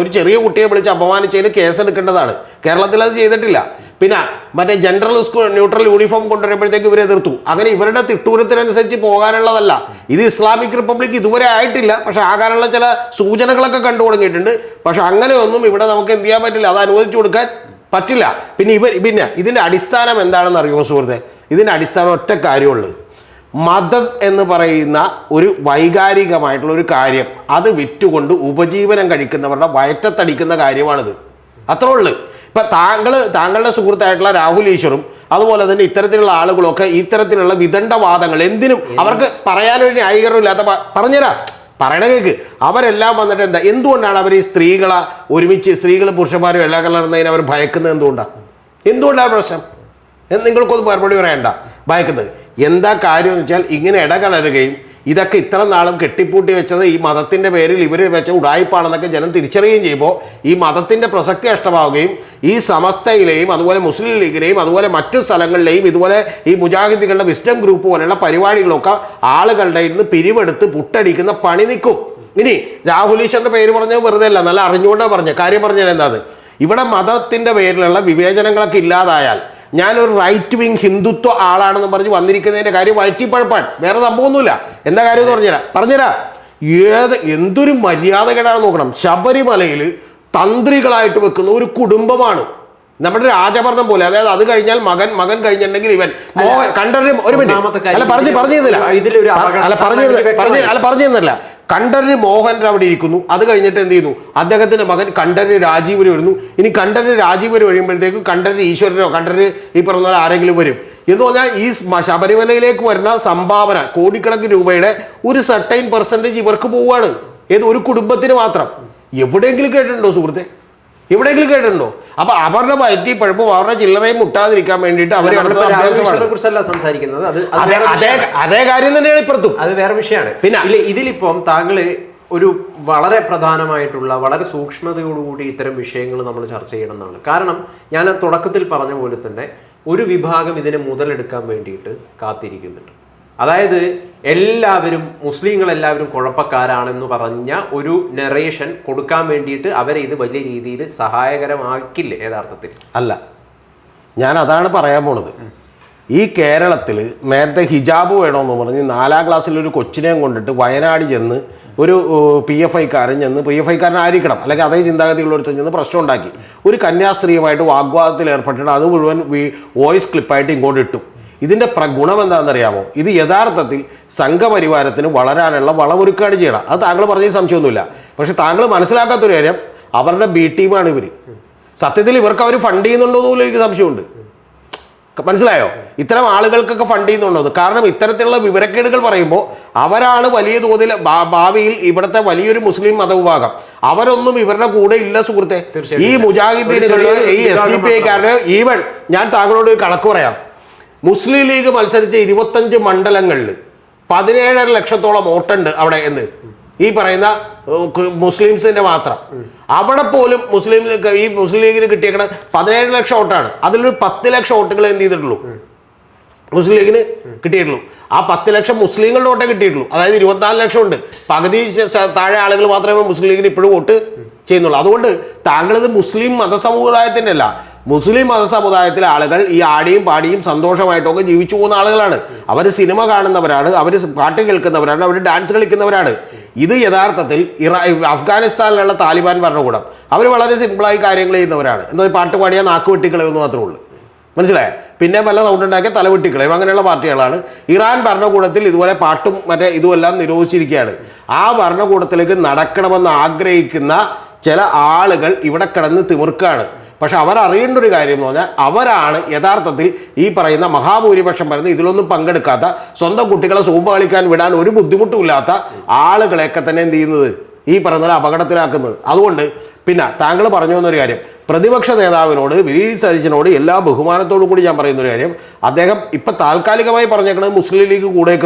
ഒരു ചെറിയ കുട്ടിയെ വിളിച്ച് അപമാനിച്ചതിന് കേസ് എടുക്കേണ്ടതാണ്. കേരളത്തിൽ അത് ചെയ്തിട്ടില്ല. പിന്നെ മറ്റേ ജനറൽ സ്കൂൾ ന്യൂട്രൽ യൂണിഫോം കൊണ്ടുവരുമ്പോഴത്തേക്ക് ഇവരെ എതിർത്തു. അങ്ങനെ ഇവരുടെ തിട്ടൂരത്തിനനുസരിച്ച് പോകാനുള്ളതല്ല. ഇത് ഇസ്ലാമിക് റിപ്പബ്ലിക് ഇതുവരെ ആയിട്ടില്ല. പക്ഷെ ആകാനുള്ള ചില സൂചനകളൊക്കെ കണ്ടു തുടങ്ങിയിട്ടുണ്ട്. പക്ഷെ അങ്ങനെയൊന്നും ഇവിടെ നമുക്ക് എന്ത് ചെയ്യാൻ പറ്റില്ല. അത് അനുവദിച്ചു കൊടുക്കാൻ പറ്റില്ല. പിന്നെ ഇവർ പിന്നെ ഇതിന്റെ അടിസ്ഥാനം എന്താണെന്ന് അറിയുമോ സുഹൃത്തെ? ഇതിന്റെ അടിസ്ഥാനം ഒറ്റ കാര്യമുള്ളൂ. മതം എന്ന് പറയുന്ന ഒരു വൈകാരികമായിട്ടുള്ള ഒരു കാര്യം. അത് വിറ്റുകൊണ്ട് ഉപജീവനം കഴിക്കുന്നവരുടെ വയറ്റത്തടിക്കുന്ന കാര്യമാണിത്. അത്രേ ഉള്ളു. ഇപ്പൊ താങ്കൾ താങ്കളുടെ സുഹൃത്തായിട്ടുള്ള രാഹുൽ ഈശ്വറും അതുപോലെ തന്നെ ഇത്തരത്തിലുള്ള ആളുകളൊക്കെ ഇത്തരത്തിലുള്ള വിദണ്ഡവാദങ്ങൾ എന്തിനും അവർക്ക് പറയാനൊരു ന്യായീകരണമില്ലാത്ത ഇല്ലാത്ത പറഞ്ഞുതരാം. പറയണ കേക്ക്. അവരെല്ലാം വന്നിട്ട് എന്താ എന്തുകൊണ്ടാണ് അവർ ഈ സ്ത്രീകളെ ഒരുമിച്ച് സ്ത്രീകളും പുരുഷന്മാരും എല്ലാം കലർന്നതിന് അവർ ഭയക്കുന്നത് എന്തുകൊണ്ടാണ് എന്തുകൊണ്ടാണ് പ്രശ്നം? നിങ്ങൾക്കൊന്നും മറുപടി പറയണ്ട ഭയക്കുന്നത്. എന്താ കാര്യം വെച്ചാൽ ഇങ്ങനെ ഇടകലരുകയും ഇതൊക്കെ ഇത്ര നാളും കെട്ടിപ്പൂട്ടി വെച്ചത് ഈ മതത്തിന്റെ പേരിൽ ഇവർ വെച്ച ഉടായ്പാണെന്നൊക്കെ ജനം തിരിച്ചറിയുകയും ചെയ്യുമ്പോൾ ഈ മതത്തിന്റെ പ്രസക്തി നഷ്ടമാവുകയും ഈ സമസ്തയിലെയും അതുപോലെ മുസ്ലിം ലീഗിലെയും അതുപോലെ മറ്റു സ്ഥലങ്ങളിലെയും ഇതുപോലെ ഈ മുജാഹിദികളുടെ വിസ്റ്റം ഗ്രൂപ്പ് പോലെയുള്ള പരിപാടികളൊക്കെ ആളുകളുടെ ഇന്ന് പിരിവെടുത്ത് പുട്ടടിക്കുന്ന പണി നിൽക്കും. ഇനി രാഹുൽ ഈശ്വറിന്റെ പേര് പറഞ്ഞത് വെറുതെ അല്ല നല്ല അറിഞ്ഞുകൊണ്ടാണ് പറഞ്ഞത്. കാര്യം പറഞ്ഞാൽ എന്താ ഇവിടെ മതത്തിന്റെ പേരിലുള്ള വിവേചനങ്ങളൊക്കെ ഇല്ലാതായാൽ ഞാനൊരു റൈറ്റ് വിങ് ഹിന്ദുത്വ ആളാണെന്ന് പറഞ്ഞ് വന്നിരിക്കുന്നതിന്റെ കാര്യം വയറ്റിപ്പഴപ്പാൻ വേറെ സംഭവമൊന്നുമില്ല. എന്താ കാര്യം എന്ന് പറഞ്ഞുതരാം. പറഞ്ഞുതരാം. ഏത് എന്തൊരു മര്യാദകേടാണ് നോക്കണം. ശബരിമലയിൽ തന്ത്രികളായിട്ട് വെക്കുന്ന ഒരു കുടുംബമാണ്. നമ്മുടെ രാജഭരണം പോലെ. അതായത് അത് കഴിഞ്ഞാൽ മകൻ മകൻ കഴിഞ്ഞിട്ടുണ്ടെങ്കിൽ ഇവൻ. കണ്ടറിയും കണ്ടൊരു ഒരു മിനിറ്റ് അല്ല പറഞ്ഞു പറഞ്ഞിരുന്നില്ല അല്ല പറഞ്ഞു കണ്ഠര് മോഹൻ അവിടെ ഇരിക്കുന്നു. അത് കഴിഞ്ഞിട്ട് എന്ത് ചെയ്യുന്നു? അദ്ദേഹത്തിന്റെ മകൻ കണ്ഠര് രാജീവര് വരുന്നു. ഇനി കണ്ഠര് രാജീവര് വരുമ്പോഴത്തേക്ക് കണ്ഠര് ഈശ്വരനോ കണ്ഠര് ഈ പറഞ്ഞ ആരെങ്കിലും വരും. എന്ന് പറഞ്ഞാൽ ഈ ശബരിമലയിലേക്ക് വരുന്ന സംഭാവന കോടിക്കണക്കിന് രൂപയുടെ ഒരു സർട്ടൈൻ പെർസെന്റേജ് ഇവർക്ക് പോവുകയാണ്. ഏത് ഒരു കുടുംബത്തിന് മാത്രം. എവിടെയെങ്കിലും കേട്ടിട്ടുണ്ടോ സുഹൃത്തെ? എവിടെയെങ്കിലും കേട്ടിട്ടുണ്ടോ? അപ്പൊ അവരുടെ വയറ്റി പഴുപ്പും അവരുടെ ചില്ലറയും മുട്ടാതിരിക്കാൻ വേണ്ടിയിട്ട് അവർ കുറിച്ചല്ല സംസാരിക്കുന്നത്. അത് അത് കാര്യം തന്നെയാണ് ഇപ്പുറത്തും അത് വേറെ വിഷയമാണ്. പിന്നെ- ഇതിലിപ്പം താങ്കൾ ഒരു വളരെ പ്രധാനമായിട്ടുള്ള വളരെ സൂക്ഷ്മതയോടുകൂടി ഇത്തരം വിഷയങ്ങൾ നമ്മൾ ചർച്ച ചെയ്യണം എന്നാണ്. കാരണം ഞാൻ തുടക്കത്തിൽ പറഞ്ഞ പോലെ തന്നെ ഒരു വിഭാഗം ഇതിനെ മുതലെടുക്കാൻ വേണ്ടിയിട്ട് കാത്തിരിക്കുന്നുണ്ട്. അതായത് എല്ലാവരും മുസ്ലിങ്ങൾ എല്ലാവരും കുഴപ്പക്കാരാണെന്ന് പറഞ്ഞ ഒരു നെറേഷൻ കൊടുക്കാൻ വേണ്ടിയിട്ട് അവരെ ഇത് വലിയ രീതിയിൽ സഹായകരമാക്കില്ല യഥാർത്ഥത്തിൽ? അല്ല. ഞാൻ അതാണ് പറയാൻ പോണത്. ഈ കേരളത്തിൽ നേരത്തെ ഹിജാബ് വേണമെന്ന് പറഞ്ഞ് നാലാം ക്ലാസ്സിൽ ഒരു കൊച്ചിനെയും കൊണ്ടിട്ട് വയനാട് ചെന്ന് ഒരു പി എഫ് ഐക്കാരൻ ചെന്ന് പി എഫ് ഐക്കാരനായിരിക്കണം അല്ലെങ്കിൽ അതേ ചിന്താഗതിയുള്ള ഒരുത്തൻ ചെന്ന് പ്രശ്നം ഉണ്ടാക്കി. ഒരു കന്യാസ്ത്രീയുമായിട്ട് വാഗ്വാദത്തിൽ ഏർപ്പെട്ടിട്ട് അത് മുഴുവൻ വോയിസ് ക്ലിപ്പായിട്ട് ഇങ്ങോട്ട് ഇട്ടു. ഇതിന്റെ പ്ര ഗുണം എന്താണെന്നറിയാമോ? ഇത് യഥാർത്ഥത്തിൽ സംഘപരിവാരത്തിന് വളരാനുള്ള വളമൊരുക്കാണ് ചെയ്യണം അത് താങ്കൾ പറഞ്ഞതിൽ സംശയമൊന്നുമില്ല. പക്ഷെ താങ്കൾ മനസ്സിലാക്കാത്തൊരു കാര്യം അവരുടെ ബി ടീമാണ് ഇവർ സത്യത്തിൽ ഇവർക്ക് അവർ ഫണ്ട് ചെയ്യുന്നുണ്ടോ എന്ന് പോലും എനിക്ക് സംശയമുണ്ട്. മനസ്സിലായോ? ഇത്തരം ആളുകൾക്കൊക്കെ ഫണ്ട് ചെയ്യുന്നുണ്ടോ? കാരണം ഇത്തരത്തിലുള്ള വിവരക്കേടുകൾ പറയുമ്പോൾ അവരാണ് വലിയ തോതിൽ ഭാവിയിൽ ഇവിടുത്തെ വലിയൊരു മുസ്ലിം മതവിഭാഗം. അവരൊന്നും ഇവരുടെ കൂടെ ഇല്ല സുഹൃത്തെ. ഈ. മുജാഹിദ്ദീനുകൾ ഈ എസ് ഡി പി ഐക്കാരുടെ ഈവൻ ഞാൻ താങ്കളോട് കണക്ക് പറയാം. മുസ്ലിം ലീഗ് മത്സരിച്ച ഇരുപത്തഞ്ച് മണ്ഡലങ്ങളിൽ പതിനേഴര ലക്ഷത്തോളം വോട്ടുണ്ട് അവിടെ എന്ന്. ഈ പറയുന്ന മുസ്ലിംസിന്റെ മാത്രം. അവിടെ പോലും മുസ്ലിം ഈ മുസ്ലിം ലീഗിന് കിട്ടിയേക്കണ പതിനേഴ് ലക്ഷം വോട്ടാണ്. അതിലൊരു പത്ത് ലക്ഷം വോട്ടുകൾ എന്ത് ചെയ്തിട്ടുള്ളൂ? മുസ്ലിം ലീഗിന് കിട്ടിയിട്ടുള്ളൂ. ആ പത്ത് ലക്ഷം മുസ്ലിങ്ങളുടെ വോട്ടേ കിട്ടിയിട്ടുള്ളൂ. അതായത് ഇരുപത്തിനാല് ലക്ഷം ഉണ്ട്. പകുതി താഴെ ആളുകൾ മാത്രമേ മുസ്ലിം ലീഗിന് ഇപ്പോഴും വോട്ട് ചെയ്യുന്നുള്ളൂ. അതുകൊണ്ട് താങ്കളിത് മുസ്ലിം മതസമുദായത്തിന്റെ അല്ല. മുസ്ലിം മതസമുദായത്തിലെ ആളുകൾ ഈ ആടിയും പാടിയും സന്തോഷമായിട്ടൊക്കെ ജീവിച്ചു പോകുന്ന ആളുകളാണ്. അവർ സിനിമ കാണുന്നവരാണ് അവർ പാട്ട് കേൾക്കുന്നവരാണ് അവർ ഡാൻസ് കളിക്കുന്നവരാണ്. ഇത് യഥാർത്ഥത്തിൽ ഇറാ അഫ്ഗാനിസ്ഥാനിലുള്ള താലിബാൻ ഭരണകൂടം. അവർ വളരെ സിമ്പിളായി കാര്യങ്ങൾ ചെയ്യുന്നവരാണ്. എന്നാൽ പാട്ട് പാടിയാൽ നാക്ക് വെട്ടിക്കളയെന്ന് മാത്രമേ ഉള്ളൂ. മനസ്സിലായോ? പിന്നെ വല്ല സൗണ്ട് ഉണ്ടാക്കിയ തലവെട്ടിക്കളയും അങ്ങനെയുള്ള പാർട്ടികളാണ്. ഇറാൻ ഭരണകൂടത്തിൽ ഇതുപോലെ പാട്ടും മറ്റേ ഇതുമെല്ലാം നിരോധിച്ചിരിക്കുകയാണ്. ആ ഭരണകൂടത്തിലേക്ക് നടക്കണമെന്ന് ആഗ്രഹിക്കുന്ന ചില ആളുകൾ ഇവിടെ കിടന്ന് തിമിർക്കാണ്. പക്ഷെ അവരറിയേണ്ട ഒരു കാര്യം എന്ന് പറഞ്ഞാൽ അവരാണ് യഥാർത്ഥത്തിൽ ഈ പറയുന്ന മഹാഭൂരിപക്ഷം പറയുന്നത് ഇതിലൊന്നും പങ്കെടുക്കാത്ത സ്വന്തം കുട്ടികളെ സൂപ്പ് കളിക്കാൻ വിടാൻ ഒരു ബുദ്ധിമുട്ടുമില്ലാത്ത ആളുകളെയൊക്കെ തന്നെ എന്ത് ചെയ്യുന്നത് ഈ പറയുന്ന അപകടത്തിലാക്കുന്നത്. അതുകൊണ്ട് പിന്നെ താങ്കൾ പറഞ്ഞു എന്നൊരു കാര്യം. പ്രതിപക്ഷ നേതാവിനോട് വി. ഡി എല്ലാ ബഹുമാനത്തോടു കൂടി ഞാൻ പറയുന്നൊരു കാര്യം. അദ്ദേഹം ഇപ്പം താൽക്കാലികമായി പറഞ്ഞേക്കുന്നത് മുസ്ലിം ലീഗ് കൂടെ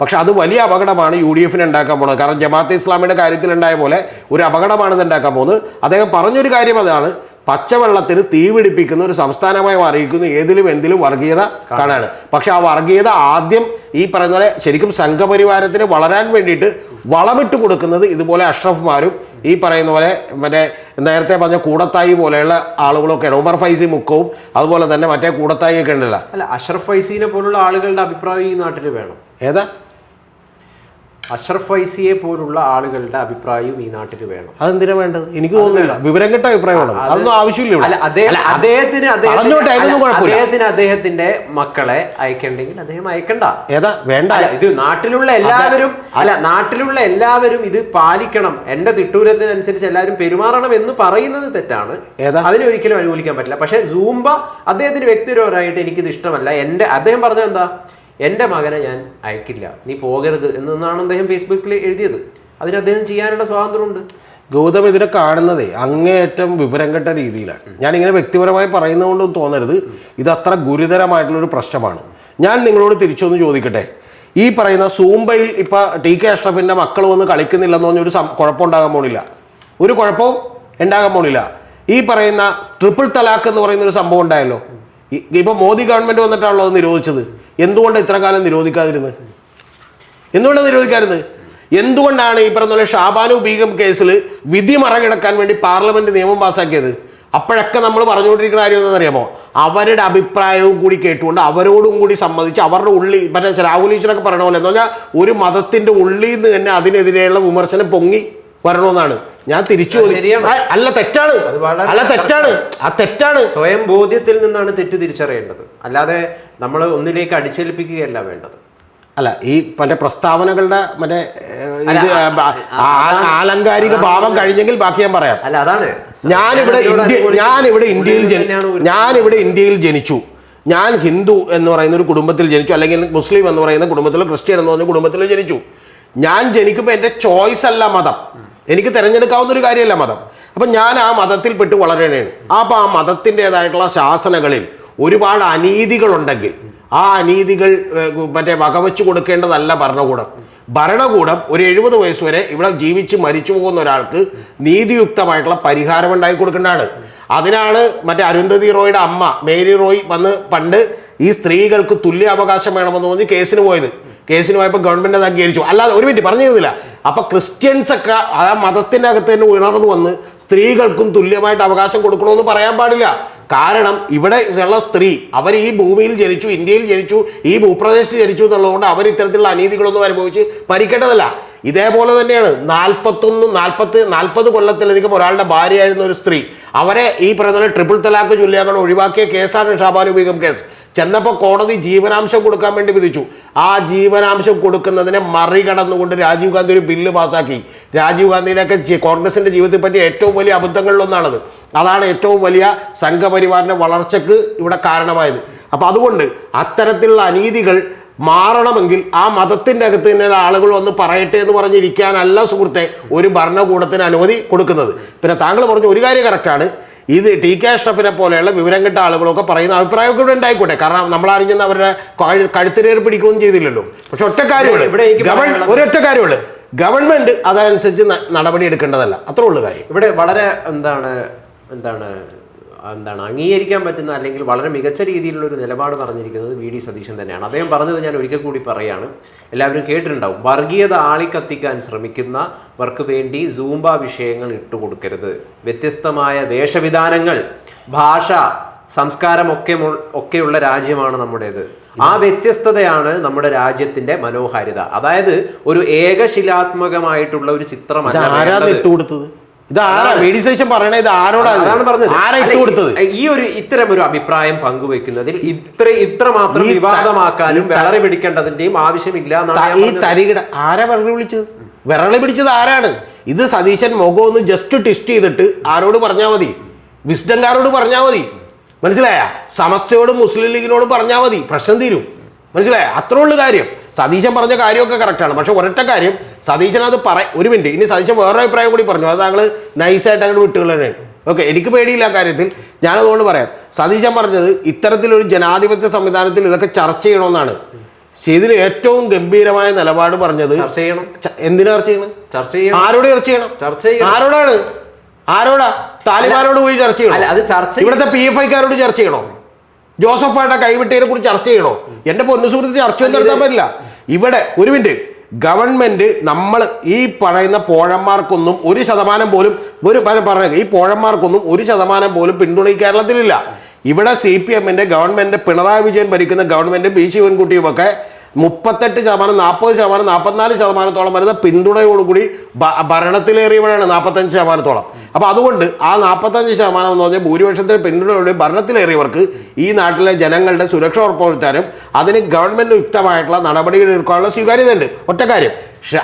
പക്ഷേ അത് വലിയ അപകടമാണ് യു ഡി എഫിന് ഉണ്ടാക്കാൻ പോകുന്നത്. കാരണം ജമാഅത്തെ ഇസ്ലാമിയുടെ കാര്യത്തിൽ ഉണ്ടായ പോലെ ഒരു അപകടമാണ് ഉണ്ടാക്കാൻ പോകുന്നത്. അദ്ദേഹം പറഞ്ഞൊരു കാര്യം അതാണ്. പച്ചവെള്ളത്തിന് തീപിടിപ്പിക്കുന്ന ഒരു സംസ്ഥാനമായി മാറിയിരിക്കുന്നു ഏതിലും എന്തിലും വർഗീയത കാണാണ് പക്ഷെ ആ വർഗീയത ആദ്യം ഈ പറയുന്ന പോലെ ശരിക്കും സംഘപരിവാരത്തിന് വളരാൻ വേണ്ടിയിട്ട് വളമിട്ട് കൊടുക്കുന്നത് ഇതുപോലെ അഷ്റഫ്മാരും ഈ പറയുന്ന പോലെ മറ്റേ നേരത്തെ പറഞ്ഞ കൂടത്തായി പോലെയുള്ള ആളുകളൊക്കെയാണ്. ഉമർ ഫൈസി മുക്കവും അതുപോലെ തന്നെ മറ്റേ കൂടത്തായി ഒക്കെ ഉണ്ടല്ലോ. അല്ല അഷ്റഫ് ഫൈസിനെ പോലുള്ള ആളുകളുടെ അഭിപ്രായം ഈ നാട്ടിൽ വേണം. ഏതാ? അഷ്റഫ് ഐസിയെ പോലുള്ള ആളുകളുടെ അഭിപ്രായവും ഈ നാട്ടിൽ വേണം. അതെന്തിനാ വേണ്ടത്? എനിക്ക് തോന്നുന്നില്ല. വിവരം കിട്ട അഭിപ്രായമാണ് അതൊന്നും ആവശ്യമില്ല അദ്ദേഹത്തിന് അദ്ദേഹത്തിന്റെ മക്കളെ അയക്കണ്ടെങ്കിൽ അദ്ദേഹം അയക്കണ്ട. ഏതാ? വേണ്ട. ഇത് നാട്ടിലുള്ള എല്ലാവരും അല്ല നാട്ടിലുള്ള എല്ലാവരും ഇത് പാലിക്കണം. എന്റെ തിട്ടൂരത്തിനനുസരിച്ച് എല്ലാവരും പെരുമാറണം എന്ന് പറയുന്നത് തെറ്റാണ്. ഏതാ? അതിനെ ഒരിക്കലും അനുകൂലിക്കാൻ പറ്റില്ല. പക്ഷെ സൂംബ അദ്ദേഹത്തിന് വ്യക്തിപരമായിട്ട് എനിക്കിത് ഇഷ്ടമല്ല. എന്റെ അദ്ദേഹം പറഞ്ഞത് എന്താ? എന്റെ മകനെ ഞാൻ അയക്കില്ല. നീ പോകരുത് എന്നാണ് അദ്ദേഹം ഫേസ്ബുക്കിൽ എഴുതിയത്. അതിന് അദ്ദേഹം ചെയ്യാനുള്ള സ്വാതന്ത്ര്യമുണ്ട്. ഗൗതം ഇതിനെ കാണുന്നതേ അങ്ങേയറ്റം വിവരം കെട്ട രീതിയിലാണ്. ഞാനിങ്ങനെ ഇങ്ങനെ വ്യക്തിപരമായി പറയുന്നതുകൊണ്ടും തോന്നരുത്. ഇത് അത്ര ഗുരുതരമായിട്ടുള്ളൊരു പ്രശ്നമാണ്. ഞാൻ നിങ്ങളോട് തിരിച്ചൊന്ന് ചോദിക്കട്ടെ? ഈ പറയുന്ന സൂംബയിൽ ഇപ്പം ടി കെ അഷ്റഫിന്റെ മക്കൾ വന്ന് കളിക്കുന്നില്ലെന്ന് പറഞ്ഞൊരു സം- കുഴപ്പമുണ്ടാകാൻ പോണില്ല. ഒരു കുഴപ്പവും ഉണ്ടാകാൻ പോണില്ല. ഈ പറയുന്ന ട്രിപ്പിൾ തലാക്ക് എന്ന് പറയുന്ന ഒരു സംഭവം ഉണ്ടായല്ലോ. ഇപ്പൊ മോദി ഗവൺമെന്റ് വന്നിട്ടാണല്ലോ അത് നിരോധിച്ചത്. എന്തുകൊണ്ട് ഇത്ര കാലം നിരോധിക്കാതിരുന്നത്? എന്തുകൊണ്ടാണ് നിരോധിക്കാതിരുന്നത്? എന്തുകൊണ്ടാണ് ഈ പറഞ്ഞ ഷാബാനു ബീഗം കേസിൽ വിധി മറികടക്കാൻ വേണ്ടി പാർലമെന്റ് നിയമം പാസ്സാക്കിയത് അപ്പോഴൊക്കെ നമ്മൾ പറഞ്ഞുകൊണ്ടിരിക്കുന്ന കാര്യം എന്താണെന്നറിയാമോ? അവരുടെ അഭിപ്രായവും കൂടി കേട്ടുകൊണ്ട് അവരോടും കൂടി സമ്മതിച്ച് അവരുടെ ഉള്ളി മറ്റേ രാഹുൽ ഈശ്വരൊക്കെ പറയണ പോലെ എന്ന് പറഞ്ഞാൽ ഒരു മതത്തിന്റെ ഉള്ളിൽ നിന്ന് തന്നെ അതിനെതിരെയുള്ള വിമർശനം പൊങ്ങി വരണമെന്നാണ്. ഞാൻ തിരിച്ചു അല്ല തെറ്റാണ്. അല്ല തെറ്റാണ്. ആ തെറ്റാണ്. സ്വയം ബോധ്യത്തിൽ നിന്നാണ് തെറ്റ് തിരിച്ചറിയേണ്ടത്. അല്ലാതെ നമ്മൾ ഒന്നിലേക്ക് അടിച്ചേൽപ്പിക്കുകയല്ല വേണ്ടത്. അല്ല ഈ പല പ്രസ്താവനകളുടെ മറ്റേ ഇത് ആലങ്കാരിക ഭാവം കഴിഞ്ഞെങ്കിൽ ബാക്കി ഞാൻ പറയാം. അല്ല അതാണ്. ഞാനിവിടെ ഇവിടെ ഞാൻ ഇവിടെ ഞാനിവിടെ ഇന്ത്യയിൽ ഞാൻ ഇവിടെ ഞാനിവിടെ ഇന്ത്യയിൽ ജനിച്ചു. ഞാൻ ഹിന്ദു എന്ന് പറയുന്ന ഒരു കുടുംബത്തിൽ ജനിച്ചു. അല്ലെങ്കിൽ മുസ്ലിം എന്ന് പറയുന്ന കുടുംബത്തിലോ ക്രിസ്ത്യൻ എന്ന് പറയുന്ന കുടുംബത്തിലോ ജനിച്ചു. ഞാൻ ജനിക്കുമ്പോൾ എന്റെ ചോയ്സ് അല്ല മതം. എനിക്ക് തിരഞ്ഞെടുക്കാവുന്ന ഒരു കാര്യമല്ല മതം. അപ്പം ഞാൻ ആ മതത്തിൽപ്പെട്ട് വളരണേണ്. അപ്പോൾ ആ മതത്തിന്റെതായിട്ടുള്ള ശാസനകളിൽ ഒരുപാട് അനീതികളുണ്ടെങ്കിൽ ആ അനീതികൾ മറ്റേ വകവെച്ചു കൊടുക്കേണ്ടതല്ല ഭരണകൂടം. ഭരണകൂടം ഒരു എഴുപത് വയസ്സ് വരെ ഇവിടെ ജീവിച്ച് മരിച്ചു പോകുന്ന ഒരാൾക്ക് നീതിയുക്തമായിട്ടുള്ള പരിഹാരം ഉണ്ടാക്കി കൊടുക്കേണ്ടതാണ്. അതിനാണ് മറ്റേ അരുന്ധതി റോയുടെ അമ്മ മേരി റോയ് വന്ന് പണ്ട് ഈ സ്ത്രീകൾക്ക് തുല്യ അവകാശം വേണമെന്ന് പറഞ്ഞ് കേസിന് പോയത്. കേസിന് പോയപ്പോൾ ഗവൺമെന്റ് അത് അംഗീകരിച്ചു. അല്ലാതെ ഒരു മിനിറ്റ് പറഞ്ഞു തരുന്നില്ല അപ്പൊ ക്രിസ്ത്യൻസ് ഒക്കെ ആ മതത്തിന്റെ അകത്ത് തന്നെ ഉണർന്നു വന്ന് സ്ത്രീകൾക്കും തുല്യമായിട്ട് അവകാശം കൊടുക്കണമെന്ന് പറയാൻ പാടില്ല. കാരണം ഇവിടെ ഉള്ള സ്ത്രീ അവർ ഈ ഭൂമിയിൽ ജനിച്ചു ഇന്ത്യയിൽ ജനിച്ചു ഈ ഭൂപ്രദേശത്ത് ജനിച്ചു എന്നുള്ളതുകൊണ്ട് അവർ ഇത്തരത്തിലുള്ള അനീതികളൊന്നും അനുഭവിച്ച് ഭരിക്കേണ്ടതല്ല. ഇതേപോലെ തന്നെയാണ് നാൽപ്പത്തൊന്ന് നാൽപ്പത്ത് നാൽപ്പത് കൊല്ലത്തിലധികം ഒരാളുടെ ഭാര്യയായിരുന്ന ഒരു സ്ത്രീ. അവരെ ഈ പറയുന്ന ട്രിപ്പിൾ തലാക്ക് ചൊല്ലിയാൽ ഒഴിവാക്കിയ കേസാണ് ഷാബാനുബീഗം കേസ്. ചെന്നപ്പോൾ കോടതി ജീവനാംശം കൊടുക്കാൻ വേണ്ടി വിധിച്ചു. ആ ജീവനാംശം കൊടുക്കുന്നതിനെ മറികടന്നുകൊണ്ട് രാജീവ് ഗാന്ധി ഒരു ബില്ല് പാസ്സാക്കി രാജീവ് ഗാന്ധിയുടെയൊക്കെ കോൺഗ്രസിന്റെ ജീവിതത്തെ പറ്റി ഏറ്റവും വലിയ അബദ്ധങ്ങളിലൊന്നാണത്. അതാണ് ഏറ്റവും വലിയ സംഘപരിവാറിന്റെ വളർച്ചയ്ക്ക് ഇവിടെ കാരണമായത്. അപ്പോൾ അതുകൊണ്ട് അത്തരത്തിലുള്ള അനീതികൾ മാറണമെങ്കിൽ ആ മതത്തിന്റെ അകത്ത് തന്നെ ആളുകൾ വന്ന് പറയട്ടെ എന്ന് പറഞ്ഞിരിക്കാനല്ല സുഹൃത്തെ ഒരു ഭരണകൂടത്തിന് അനുമതി കൊടുക്കുന്നത്. പിന്നെ താങ്കൾ പറഞ്ഞ ഒരു കാര്യം കറക്റ്റാണ് ഇത് ടി കെ അഷ്റഫിനെ പോലെയുള്ള വിവരം കിട്ട ആളുകളൊക്കെ പറയുന്ന അഭിപ്രായമൊക്കെ ഇവിടെ ഉണ്ടായിക്കോട്ടെ. കാരണം നമ്മൾ അറിഞ്ഞെന്ന് അവരുടെ കഴു- കഴുത്തിനേർ പിടിക്കുകയൊന്നും ചെയ്തില്ലല്ലോ. പക്ഷെ ഒറ്റ കാര്യമുള്ളൂ. ഒരൊറ്റ കാര്യമുള്ളൂ. ഗവൺമെന്റ് അതനുസരിച്ച് നടപടി എടുക്കേണ്ടതല്ല. അത്രേ ഉള്ളൂ കാര്യം. ഇവിടെ വളരെ എന്താണ് എന്താണ് എന്താണ് അംഗീകരിക്കാൻ പറ്റുന്ന അല്ലെങ്കിൽ വളരെ മികച്ച രീതിയിലുള്ള ഒരു നിലപാട് പറഞ്ഞിരിക്കുന്നത് വി ഡി സതീശൻ തന്നെയാണ്. അദ്ദേഹം പറഞ്ഞത് ഞാൻ ഒരിക്കൽ കൂടി പറയാണ്. എല്ലാവരും കേട്ടിട്ടുണ്ടാവും. വർഗീയത ആളിക്കത്തിക്കാൻ ശ്രമിക്കുന്നവർക്ക് വേണ്ടി സൂംബ വിഷയങ്ങൾ ഇട്ടുകൊടുക്കരുത് വ്യത്യസ്തമായ വേഷവിധാനങ്ങൾ ഭാഷ സംസ്കാരമൊക്കെ ഒക്കെ ഒക്കെയുള്ള രാജ്യമാണ് നമ്മുടേത്. ആ വ്യത്യസ്തതയാണ് നമ്മുടെ രാജ്യത്തിന്റെ മനോഹാരിത. അതായത് ഒരു ഏകശിലാത്മകമായിട്ടുള്ള ഒരു ചിത്രമല്ല ഇത് ആരാ? സതീശൻ പറയണേ ഇത് ആരോടാണ് പറഞ്ഞത്. ആരാ ഇട്ട് കൊടുത്തത്? ഈ- ഒരു ഇത്തരം ഒരു അഭിപ്രായം പങ്കുവെക്കുന്നതിൽ ഇത്ര ഇത്ര മാത്രം വിവാദമാക്കാനും വിളറി പിടിക്കേണ്ടതിന്റെയും ആവശ്യമില്ല ഈ. തരികിട ആരാ വിളറി വിളിച്ചത്? വിരളി പിടിച്ചത് ആരാണ്? ഇത് സതീശൻ മുഖം ഒന്ന് ജസ്റ്റ് ടെസ്റ്റ് ചെയ്തിട്ട് ആരോട് പറഞ്ഞാൽ മതി? വിസ്ഡംകാരോട് പറഞ്ഞാൽ മതി? മനസ്സിലായ? സമസ്തയോടും മുസ്ലിം ലീഗിനോടും പറഞ്ഞാൽ മതി? പ്രശ്നം തീരും. മനസ്സിലായ? അത്രേ ഉള്ളു കാര്യം. സതീശൻ പറഞ്ഞ കാര്യമൊക്കെ കറക്റ്റാണ് പക്ഷെ ഒരൊറ്റ കാര്യം സതീശൻ അത് പറ ഒരു മിനിറ്റ്. ഇനി സതീശൻ വേറൊരു അഭിപ്രായം കൂടി പറഞ്ഞു. അത് താങ്കൾ നൈസായിട്ട് അങ്ങോട്ട് വിട്ടുകളാണ് ഓക്കെ എനിക്ക് പേടിയില്ല ആ കാര്യത്തിൽ. ഞാനതുകൊണ്ട് പറയാം. സതീശൻ പറഞ്ഞത് ഇത്തരത്തിലൊരു ജനാധിപത്യ സംവിധാനത്തിൽ ഇതൊക്കെ ചർച്ച ചെയ്യണമെന്നാണ്. ഇതിൽ ഏറ്റവും ഗംഭീരമായ നിലപാട് പറഞ്ഞത് ചർച്ച ചെയ്യണം. എന്തിനാ ചർച്ച ചെയ്യണം? ചർച്ച ചെയ്യണം. ആരോട് ചർച്ച ചെയ്യണം? ചർച്ച ചെയ്യണം. ആരോടാണ്? ആരോടാ? താലിബാനോട് പോയി ചർച്ച ചെയ്യണം? അത് ചർച്ച ഇവിടുത്തെ പി എഫ് ഐക്കാരോട് ചർച്ച ചെയ്യണോ? ജോസഫ് ആട്ട കൈവിട്ടതിനെ കുറിച്ച് ചർച്ച ചെയ്യണോ? എന്റെ പൊന്നു സുഹൃത്ത് ചർച്ചയൊന്നും നടത്താൻ പറ്റില്ല. ഇവിടെ ഒരു മിനിറ്റ്. ഗവൺമെന്റ് നമ്മൾ ഈ പറയുന്ന പോഴന്മാർക്കൊന്നും ഒരു ശതമാനം പോലും ഒരു പറഞ്ഞ ഈ പോഴന്മാർക്കൊന്നും ഒരു ശതമാനം പോലും പിന്തുണ കേരളത്തിലില്ല. ഇവിടെ സി പി എമ്മിന്റെ ഗവൺമെന്റ് പിണറായി വിജയൻ ഭരിക്കുന്ന ഗവൺമെന്റും ബി ശിവൻകുട്ടിയും ഒക്കെ മുപ്പത്തെട്ട് ശതമാനം നാൽപ്പത് ശതമാനം നാൽപ്പത്തിനാല് ശതമാനത്തോളം വരുന്ന പിന്തുണയോടുകൂടി ഭരണത്തിലേറിയവരാണ് നാൽപ്പത്തഞ്ച് ശതമാനത്തോളം. അപ്പോൾ അതുകൊണ്ട് ആ നാൽപ്പത്തഞ്ച് ശതമാനം എന്ന് പറഞ്ഞാൽ ഭൂരിപക്ഷത്തിന് പിന്തുണയോടെ ഭരണത്തിലേറിയവർക്ക് ഈ നാട്ടിലെ ജനങ്ങളുടെ സുരക്ഷ ഉറപ്പുവരുത്താനും അതിന് ഗവൺമെന്റ് യുക്തമായിട്ടുള്ള നടപടികൾ എടുക്കാനുള്ള സ്വീകാര്യതയുണ്ട്. ഒറ്റ കാര്യം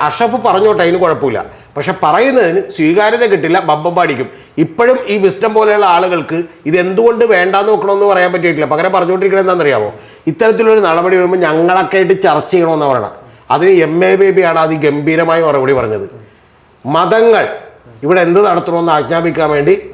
അഷഫ് പറഞ്ഞോട്ടെ അതിന് കുഴപ്പമില്ല. പക്ഷെ പറയുന്നതിന് സ്വീകാര്യത കിട്ടില്ല ബമ്പം പാടിക്കും. ഇപ്പോഴും ഈ വിസ്റ്റം പോലെയുള്ള ആളുകൾക്ക് ഇത് എന്തുകൊണ്ട് വേണ്ടാന്ന് നോക്കണമെന്ന് പറയാൻ പറ്റിയിട്ടില്ല. പകരം പറഞ്ഞുകൊണ്ടിരിക്കുന്നത് എന്താണെന്നറിയാമോ ഇത്തരത്തിലൊരു നടപടി വരുമ്പോൾ ഞങ്ങളൊക്കെ ആയിട്ട് ചർച്ച ചെയ്യണമെന്ന് പറയണം. അതിന് എം എ ബേബിയാണ് അതിഗംഭീരമായി മറുപടി പറഞ്ഞത്. മതങ്ങൾ ഇവിടെ എന്ത് നടത്തണമെന്ന് ആജ്ഞാപിക്കാൻ വേണ്ടി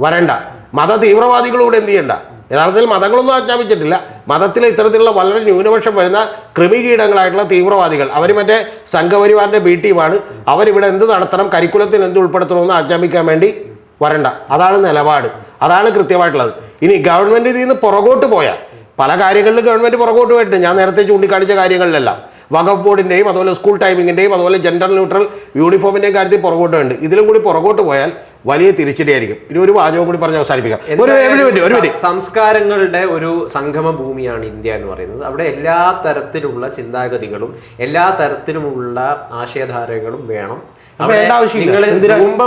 വരണ്ട. മത തീവ്രവാദികളോട് എന്ത് ചെയ്യണ്ട. യഥാർത്ഥത്തിൽ മതങ്ങളൊന്നും ആജ്ഞാപിച്ചിട്ടില്ല. മതത്തിലെ ഇത്തരത്തിലുള്ള വളരെ ന്യൂനപക്ഷം വരുന്ന കൃമികീടങ്ങളായിട്ടുള്ള തീവ്രവാദികൾ. അവർ മറ്റേ സംഘപരിവാറിന്റെ ബി ടീമാണ് അവരിവിടെ എന്ത് നടത്തണം കരിക്കുലത്തിൽ എന്ത് ഉൾപ്പെടുത്തണമെന്ന് ആജ്ഞാപിക്കാൻ വേണ്ടി വരണ്ട. അതാണ് നിലപാട്. അതാണ് കൃത്യമായിട്ടുള്ളത്. ഇനി ഗവൺമെന്റ് ഇതിൽ നിന്ന് പുറകോട്ട് പോയാൽ പല കാര്യങ്ങളിലും ഗവൺമെന്റ് പുറകോട്ട് പോയിട്ട് ഞാൻ നേരത്തെ ചൂണ്ടിക്കാണിച്ച കാര്യങ്ങളിലെല്ലാം. വഖഫ് ബോർഡിന്റെയും അതുപോലെ സ്കൂൾ ടൈമിങ്ങിന്റെയും അതുപോലെ ജെൻഡർ ന്യൂട്രൽ യൂണിഫോമിന്റെയും കാര്യത്തിൽ പുറകോട്ട് ഉണ്ട് ഇതിലും കൂടി പുറകോട്ട് പോയാൽ വലിയ തിരിച്ചടിയായിരിക്കും ഇനി ഒരു വാചകം കൂടി പറഞ്ഞ് അവസാനിപ്പിക്കാം. ഒരു ഒരു മിനിറ്റ് ഒരു മിനിറ്റ് സംസ്കാരങ്ങളുടെ ഒരു സംഗമ ഭൂമിയാണ് ഇന്ത്യ എന്ന് പറയുന്നത്. അവിടെ എല്ലാ തരത്തിലുള്ള ചിന്താഗതികളും എല്ലാ തരത്തിലുമുള്ള ആശയധാരകളും വേണം.